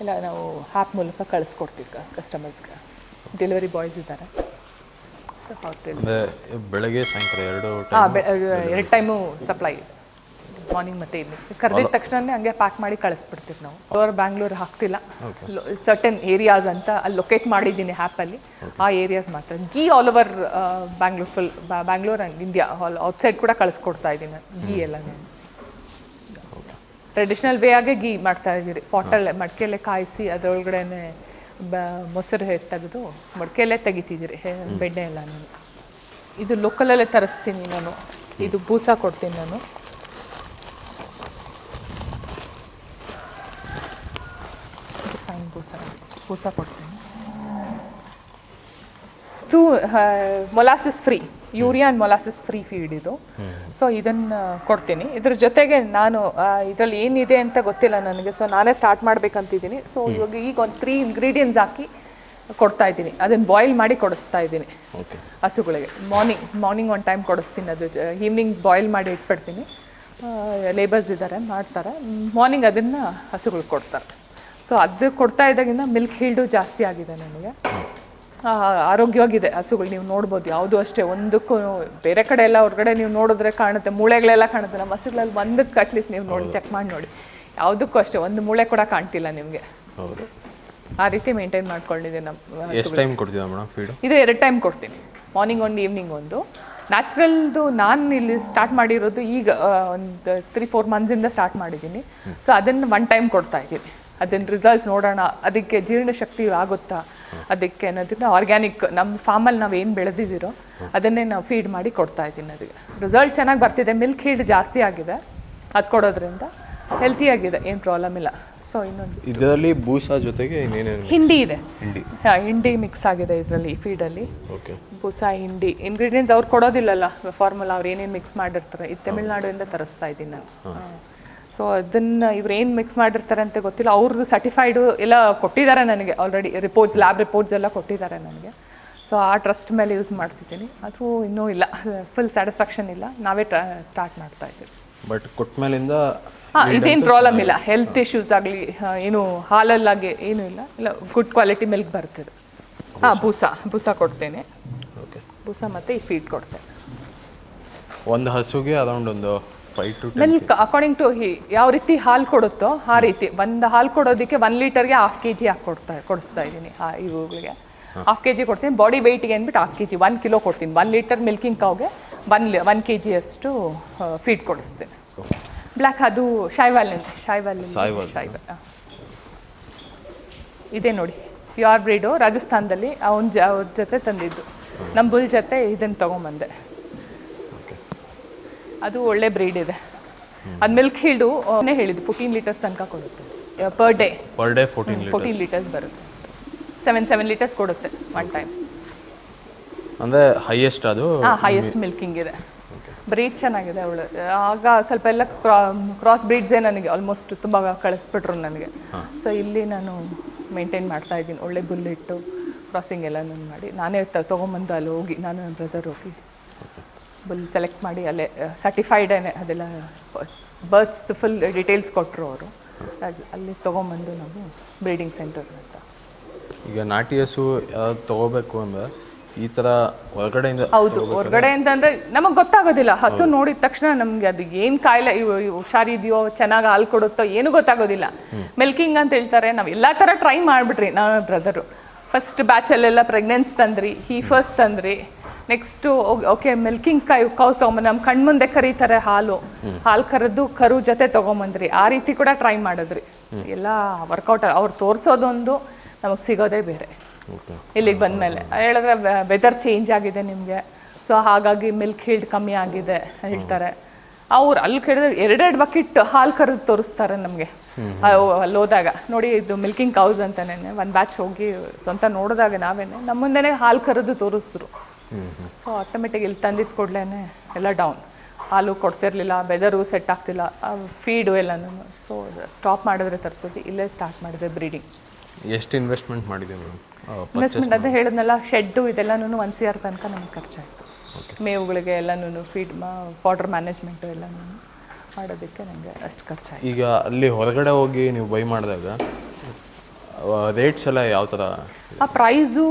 ಎಲ್ಲ ನಾವು ಹ್ಯಾಪ್ ಮೂಲಕ ಕಳಿಸ್ಕೊಡ್ತೀವಿ ಕಸ್ಟಮರ್ಸ್ಗೆ ಡೆಲಿವರಿ ಬಾಯ್ಸ್ ಇದ್ದಾರೆ. ಸೊ ಅಂದರೆ ಬೆಳಗ್ಗೆ ಸಾಯಂಕಾಲ ಎರಡು ಹಾಂ ಎರಡು ಟೈಮು ಸಪ್ಲೈ ಮಾರ್ನಿಂಗ್ ಮತ್ತೆ ಈವ್ನಿಂಗ್ ಕರೆದಿದ ತಕ್ಷಣನೇ ಹಂಗೆ ಪ್ಯಾಕ್ ಮಾಡಿ ಕಳಿಸ್ಬಿಡ್ತೀವಿ ನಾವು. ಅವ್ರು ಬ್ಯಾಂಗ್ಳೂರ್ ಹಾಕ್ತಿಲ್ಲ. ಸರ್ಟನ್ ಏರಿಯಾಸ್ ಅಂತ ಅಲ್ಲಿ ಲೊಕೇಟ್ ಮಾಡಿದ್ದೀನಿ ಆ್ಯಪಲ್ಲಿ ಆ ಏರಿಯಾಸ್ ಮಾತ್ರ. Ghee all over Bangalore full Bangalore and India all outside ಕೂಡ ಕಳಿಸ್ಕೊಡ್ತಾ ಇದ್ದೀನಿ ನಾನು. ಗೀ ಎಲ್ಲ ಟ್ರೆಡಿಷ್ನಲ್ ವೇ ಆಗೇ ಗೀ ಮಾಡ್ತಾ ಇದ್ದೀರಿ. ಪಾಟಲ್ಲೇ ಮಡಿಕೆಯಲ್ಲೇ ಕಾಯಿಸಿ ಅದರೊಳಗಡೆನೆ ಬ ಮೊಸರು ತೆಗೆದು ಮಡಿಕೆಯಲ್ಲೇ ತೆಗಿತಿದ್ದೀರಿ ಬೆಣ್ಣೆ ಎಲ್ಲ ನಾನು ಇದು ಲೋಕಲಲ್ಲೇ ತರಿಸ್ತೀನಿ ನಾನು. ಇದು ಬೂಸ ಕೊಡ್ತೀನಿ ನಾನು. ಫೈನ್ ಬೂಸ. ಬೂಸ ಕೊಡ್ತೀನಿ. ಇದು molasses free urea and molasses free feed ಇದು. ಸೊ ಇದನ್ನು ಕೊಡ್ತೀನಿ. ಇದ್ರ ಜೊತೆಗೆ ನಾನು ಇದರಲ್ಲಿ ಏನಿದೆ ಅಂತ ಗೊತ್ತಿಲ್ಲ ನನಗೆ. ಸೊ ನಾನೇ ಸ್ಟಾರ್ಟ್ ಮಾಡ್ಬೇಕಂತಿದ್ದೀನಿ. ಸೊ ಇವಾಗ ಈಗ ಒಂದು ತ್ರೀ ಇಂಗ್ರೀಡಿಯೆಂಟ್ಸ್ ಹಾಕಿ ಕೊಡ್ತಾ ಇದ್ದೀನಿ. ಅದನ್ನು ಬಾಯ್ಲ್ ಮಾಡಿ ಕೊಡಿಸ್ತಾ ಇದ್ದೀನಿ. ಹಸುಗಳಿಗೆ. ಮಾರ್ನಿಂಗ್ ಮಾರ್ನಿಂಗ್ ಒಂದು ಟೈಮ್ ಕೊಡಿಸ್ತೀನಿ ಅದು. ಈವ್ನಿಂಗ್ ಬಾಯ್ಲ್ ಮಾಡಿ ಇಟ್ಬಿಡ್ತೀನಿ. ಲೇಬರ್ಸ್ ಇದ್ದಾರೆ ಮಾಡ್ತಾರೆ. ಮಾರ್ನಿಂಗ್ ಅದನ್ನು ಹಸುಗಳಿಗೆ ಕೊಡ್ತಾರೆ. ಸೊ ಅದು ಕೊಡ್ತಾ ಇದ್ದಾಗಿಂದ ಮಿಲ್ಕ್ ಹೀಲ್ಡು ಜಾಸ್ತಿ ಆಗಿದೆ ನನಗೆ. ಆರೋಗ್ಯವಾಗಿದೆ. ಹಸುಗಳು ನೀವು ನೋಡ್ಬೋದು ಯಾವುದು ಅಷ್ಟೇ. ಒಂದಕ್ಕೂ ಬೇರೆ ಕಡೆ ಎಲ್ಲ ಹೊರಗಡೆ ನೀವು ನೋಡಿದ್ರೆ ಕಾಣುತ್ತೆ. ಮೂಳೆಗಳೆಲ್ಲ ಕಾಣುತ್ತೆ. ನಮ್ಮ ಹಸುಗಳಲ್ಲಿ ಒಂದಕ್ಕೆ ಅಟ್ಲೀಸ್ಟ್ ನೀವು ನೋಡಿ ಚೆಕ್ ಮಾಡಿ ನೋಡಿ. ಯಾವುದಕ್ಕೂ ಅಷ್ಟೇ ಒಂದು ಮೂಳೆ ಕೂಡ ಕಾಣ್ತಿಲ್ಲ ನಿಮಗೆ. ಹೌದು. ಆ ರೀತಿ ಮೇಂಟೈನ್ ಮಾಡ್ಕೊಂಡಿದ್ದೀನಿ ನಮ್ಮ ಎಷ್ಟು ಟೈಮ್ ಕೊಡ್ತೀರಾ ಮೇಡಮ್ ಫೀಡ್ ಇದು ಎರಡು ಟೈಮ್ ಕೊಡ್ತೀನಿ. ಮಾರ್ನಿಂಗ್ ಒಂದು ಈವ್ನಿಂಗ್ ಒಂದು. ನ್ಯಾಚುರಲ್ದು ನಾನು ಇಲ್ಲಿ ಸ್ಟಾರ್ಟ್ ಮಾಡಿರೋದು ಈಗ ಒಂದು ತ್ರೀ ಫೋರ್ ಮಂತ್ಸಿಂದ ಸ್ಟಾರ್ಟ್ ಮಾಡಿದ್ದೀನಿ. ಸೊ ಅದನ್ನು ಒನ್ ಟೈಮ್ ಕೊಡ್ತಾ ಇದ್ದೀನಿ. ಅದನ್ನ ರಿಸಲ್ಟ್ಸ್ ನೋಡೋಣ ಅದಕ್ಕೆ ಜೀರ್ಣಶಕ್ತಿ ಆಗುತ್ತಾ? ಅದಕ್ಕೆ ಅನ್ನೋದನ್ನ ಆರ್ಗ್ಯಾನಿಕ್ ನಮ್ಮ ಫಾರ್ಮಲ್ಲಿ ನಾವು ಏನು ಬೆಳೆದಿದ್ದೀರೋ ಅದನ್ನೇ ನಾವು ಫೀಡ್ ಮಾಡಿ ಕೊಡ್ತಾ ಇದ್ದೀನಿ ಅದಕ್ಕೆ. ರಿಸಲ್ಟ್ ಚೆನ್ನಾಗಿ ಬರ್ತಿದೆ ಮಿಲ್ಕ್ ಹೀಡ್ ಜಾಸ್ತಿ ಆಗಿದೆ. ಅದು ಕೊಡೋದ್ರಿಂದ ಹೆಲ್ತಿಯಾಗಿದೆ ಏನು ಪ್ರಾಬ್ಲಮ್ ಇಲ್ಲ. ಸೊ ಇನ್ನೊಂದು. ಇದರಲ್ಲಿ ಬೂಸಾ ಜೊತೆಗೆ ಇನ್ನೇನೇನು ಹಿಂಡಿ ಇದೆ. ಹಿಂಡಿ. ಹಾಂ ಹಿಂಡಿ ಮಿಕ್ಸ್ ಆಗಿದೆ ಇದರಲ್ಲಿ ಫೀಡಲ್ಲಿ ಓಕೆ ಬೂಸಾ ಹಿಂಡಿ. ಇಂಗ್ರೀಡಿಯೆಂಟ್ಸ್ ಅವ್ರು ಕೊಡೋದಿಲ್ಲಲ್ಲ ಫಾರ್ಮುಲಾ ಅವ್ರು ಏನೇನು ಮಿಕ್ಸ್ ಮಾಡಿರ್ತಾರೆ. ಇದು ತಮಿಳ್ನಾಡಿಂದ ತರಿಸ್ತಾ ಇದ್ದೀನಿ ನಾನು. ಸೊ ಅದನ್ನು ಇವ್ರು ಏನು ಮಿಕ್ಸ್ ಮಾಡಿರ್ತಾರೆ ಅಂತ ಗೊತ್ತಿಲ್ಲ. ಅವ್ರದ್ದು ಸರ್ಟಿಫೈಡು ಎಲ್ಲ ಕೊಟ್ಟಿದ್ದಾರೆ ನನಗೆ ಆಲ್ರೆಡಿ ರಿಪೋರ್ಟ್ಸ್ ಲ್ಯಾಬ್ ರಿಪೋರ್ಟ್ಸ್ ಎಲ್ಲ ಕೊಟ್ಟಿದ್ದಾರೆ ನನಗೆ. ಸೊ ಆ ಟ್ರಸ್ಟ್ ಮೇಲೆ ಯೂಸ್ ಮಾಡ್ತಿದ್ದೀನಿ. ಆದರೂ ಇನ್ನೂ ಇಲ್ಲ. ಫುಲ್ ಸ್ಯಾಟಿಸ್ಫ್ಯಾಕ್ಷನ್ ಇಲ್ಲ. ನಾವೇ ಸ್ಟಾರ್ಟ್ ಮಾಡ್ತಾ ಇದ್ದೀವಿ. ಬಟ್ ಕೊಟ್ಟ ಮೇಲಿಂದ ಹಾಂ ಇದೇನು ಪ್ರಾಬ್ಲಮ್ ಇಲ್ಲ. ಹೆಲ್ತ್ ಇಶ್ಯೂಸ್ ಆಗಲಿ ಏನು ಹಾಲಲ್ಲಾಗಿ ಏನೂ ಇಲ್ಲ. ಇಲ್ಲ ಗುಡ್ ಕ್ವಾಲಿಟಿ ಮಿಲ್ಕ್ ಬರ್ತಿದೆ. ಹಾಂ ಬೂಸ. ಬೂಸ. ಕೊಡ್ತೇನೆ. ಓಕೆ ಬೂಸ ಮತ್ತು ಈ ಫೀಡ್ ಕೊಡ್ತೇನೆ. ಒಂದು ಹಸುಗೆ ಅದೊಂದು ಒಂದು five two milk according to he ಯಾವ ರೀತಿ ಹಾಲು ಕೊಡುತ್ತೋ ಆ ರೀತಿ ಒಂದು ಹಾಲು ಕೊಡೋದಕ್ಕೆ ಒನ್ ಲೀಟರ್ಗೆ ಹಾಫ್ ಕೆ ಜಿ ಹಾಕಿ ಕೊಡ್ತಾ ಕೊಡಿಸ್ತಾ ಇದ್ದೀನಿ ಆ ಇವುಗಳಿಗೆ ಹಾಫ್ ಕೆ ಜಿ ಕೊಡ್ತೀನಿ ಬಾಡಿ ವೆಯ್ಟಿಗೆ ಅಂದ್ಬಿಟ್ಟು half K G one kilo ಕೊಡ್ತೀನಿ. ಒನ್ ಲೀಟರ್ ಮಿಲ್ಕಿಂಗ್ ಕಾವ್ಗೆ ಒನ್ ಒನ್ ಕೆ ಜಿ ಅಷ್ಟು ಫೀಡ್ ಕೊಡಿಸ್ತೀನಿ. ಬ್ಲ್ಯಾಕ್ ಅದು ಶಾಯ್ವಾಲ್ನಿಂದ ಶಾಯ್ವಾಲ್ ಸಾಯ್ವಾಲ್. ಶಾಯ್ವಾಲ್ ಇದೇ ಇದೆ ನೋಡಿ ಪ್ಯೂರ್ ಬ್ರೀಡು ರಾಜಸ್ಥಾನದಲ್ಲಿ ಅವನ ಜ ಅವ್ರ ಜೊತೆ ತಂದಿದ್ದು. ನಮ್ಮ ಬುಲ್ ಜೊತೆ ಇದನ್ನು ತೊಗೊಂಬಂದೆ. ಅದು ಒಳ್ಳೆ ಬ್ರೀಡ್ ಇದೆ. ಅದ್ ಮಿಲ್ಕ್ ಹೀಲ್ಡು ಹೇಳಿದ್ದು ಫೋರ್ಟೀನ್ ಲೀಟರ್ಸ್ ತನಕ ಕೊಡುತ್ತೆ. Per day per day fourteen fourteen litres ಬರುತ್ತೆ. ಸೆವೆನ್ ಸೆವೆನ್ ಲೀಟರ್ಸ್ ಕೊಡುತ್ತೆ ಒನ್ ಟೈಮ್ ಅಂದ್ರೆ ಹೈಯೆಸ್ಟ್ ಅದು ಹಾಂ ಹೈಯೆಸ್ಟ್ ಮಿಲ್ಕಿಂಗ್ ಇದೆ. ಬ್ರೀಡ್ ಚೆನ್ನಾಗಿದೆ ಅವಳು. ಆಗ ಸ್ವಲ್ಪ ಎಲ್ಲ ಕ್ರಾಸ್ ಬ್ರೀಡ್ಸೇ ನನಗೆ ಆಲ್ಮೋಸ್ಟ್ ತುಂಬ ಕಳಿಸ್ಬಿಟ್ರು ನನಗೆ. ಸೊ ಇಲ್ಲಿ ನಾನು ಮೇಂಟೈನ್ ಮಾಡ್ತಾ ಇದ್ದೀನಿ. ಒಳ್ಳೆ ಬುಲ್ಲಿಟ್ಟು ಕ್ರಾಸಿಂಗ್ ಎಲ್ಲ ನಾನು ಮಾಡಿ. ನಾನೇ ತೊಗೊಂಬಂದು ಅಲ್ಲಿ ಹೋಗಿ ನಾನು ನನ್ನ ಬ್ರದರ್ ಹೋಗಿ ಬುಲ್ ಸೆಲೆಕ್ಟ್ ಮಾಡಿ ಅಲ್ಲೇ ಸರ್ಟಿಫೈಡೇನೆ ಅದೆಲ್ಲ ಬರ್ತ್ ಫುಲ್ ಡೀಟೇಲ್ಸ್ ಕೊಟ್ಟರು ಅವರು. ಅಲ್ಲಿ ತೊಗೊಂಬಂದು ನಾವು ಬ್ರೀಡಿಂಗ್ ಸೆಂಟರ್ ಅಂತ. ಈಗ ನಾಟಿ ಹಸು ತೊಗೋಬೇಕು ತಗೋಬೇಕು ಅಂದ್ರೆ ಈ ಥರ ಹೊರಗಡೆಯಿಂದ ಹೌದು ಹೊರಗಡೆಯಿಂದ ಅಂದರೆ ನಮಗೆ ಗೊತ್ತಾಗೋದಿಲ್ಲ. ಹಸು ನೋಡಿದ ತಕ್ಷಣ ನಮಗೆ ಅದು ಏನು ಕಾಯಿಲೆ ಹುಷಾರಿದೆಯೋ ಚೆನ್ನಾಗಿ ಹಾಲು ಕೊಡುತ್ತೋ ಏನು ಗೊತ್ತಾಗೋದಿಲ್ಲ. ಮಿಲ್ಕಿಂಗ್ ಅಂತ ಹೇಳ್ತಾರೆ ನಾವು ಎಲ್ಲ ಥರ ಟ್ರೈ ಮಾಡಿಬಿಟ್ರಿ ನಾನು ಬ್ರದರು ಫಸ್ಟ್ ಬ್ಯಾಚಲ್ಲೆಲ್ಲ ಪ್ರೆಗ್ನೆನ್ಸ್ ತಂದ್ರಿ ಹೀ ಫಸ್ಟ್ ತಂದ್ರಿ. ನೆಕ್ಸ್ಟ್ ಓಕೆ ಮಿಲ್ಕಿಂಗ್ ಕಾಯಿ ಕೌಸ್ ತಗೊಂಬಂದು ನಮ್ಮ ಕಣ್ಮುಂದೆ ಕರೀತಾರೆ ಹಾಲು. ಹಾಲು ಕರೆದು ಕರು ಜೊತೆ ತೊಗೊಂಬಂದ್ರಿ ಆ ರೀತಿ ಕೂಡ ಟ್ರೈ ಮಾಡಿದ್ರಿ. ಎಲ್ಲ ವರ್ಕೌಟ್ ಅವ್ರು ತೋರಿಸೋದೊಂದು ನಮಗೆ ಸಿಗೋದೇ ಬೇರೆ. ಇಲ್ಲಿಗೆ ಬಂದಮೇಲೆ. ಹೇಳಿದ್ರೆ ವೆದರ್ ಚೇಂಜ್ ಆಗಿದೆ ನಿಮಗೆ. ಸೊ ಹಾಗಾಗಿ ಮಿಲ್ಕ್ ಹೀಲ್ಡ್ ಕಮ್ಮಿ ಆಗಿದೆ ಹೇಳ್ತಾರೆ. ಅವ್ರು ಅಲ್ಲಿ ಕೇಳಿದ್ರೆ ಎರಡೆರಡು ಬಕೆಟ್ ಹಾಲು ಕರೆದು ತೋರಿಸ್ತಾರೆ ನಮಗೆ. ಅಲ್ಲಿ ಹೋದಾಗ. ನೋಡಿ ಇದು ಮಿಲ್ಕಿಂಗ್ ಕೌಸ್ ಅಂತಾನೆ ಒಂದು ಬ್ಯಾಚ್ ಹೋಗಿ ಸ್ವಂತ ನೋಡಿದಾಗ ನಾವೇನೆ. ನಮ್ಮ ಮುಂದೆನೆ ಹಾಲು ಕರೆದು ತೋರಿಸಿದ್ರು. ಸೊ ಆಟೋಮೆಟಿಕ್ ಇಲ್ಲಿ ತಂದಿದ್ದು ಕೂಡಲೇ ಎಲ್ಲ ಡೌನ್ ಹಾಲು ಕೊಡ್ತಿರ್ಲಿಲ್ಲ ವೆದರು ಸೆಟ್ ಆಗ್ತಿಲ್ಲ ಫೀಡು ಎಲ್ಲನೂ ಸೊ ಸ್ಟಾಪ್ ಮಾಡಿದ್ರೆ ತರಿಸೋದು ಇಲ್ಲೇ ಸ್ಟಾರ್ಟ್ ಮಾಡಿದೆ ಬ್ರೀಡಿಂಗ್ ಎಷ್ಟು ಇನ್ವೆಸ್ಟ್ಮೆಂಟ್ ಮಾಡಿದೆ ಮೇಡಮ್? ಇನ್ವೆಸ್ಟ್ಮೆಂಟ್ ಅದೇ ಹೇಳಿದ್ನಲ್ಲ ಶೆಡ್ಡು ಇದೆಲ್ಲನೂ ಒನ್ ಸಿ ಆರ್ ತನಕ ನಮಗೆ ಖರ್ಚಾಯಿತು. ಮೇವುಗಳಿಗೆ ಎಲ್ಲನೂ ಫೀಡ್ ಮಾ ವಾಟರ್ ಮ್ಯಾನೇಜ್ಮೆಂಟು ಎಲ್ಲನೂ ಮಾಡೋದಕ್ಕೆ ನನಗೆ ಅಷ್ಟು ಖರ್ಚಾಯಿತು. ಈಗ ಅಲ್ಲಿ ಹೊರಗಡೆ ಹೋಗಿ ನೀವು ಬೈ ಮಾಡಿದಾಗ ರೇಟ್ಸ್ ಎಲ್ಲ ಯಾವ ಥರ ಆ ಪ್ರೈಸು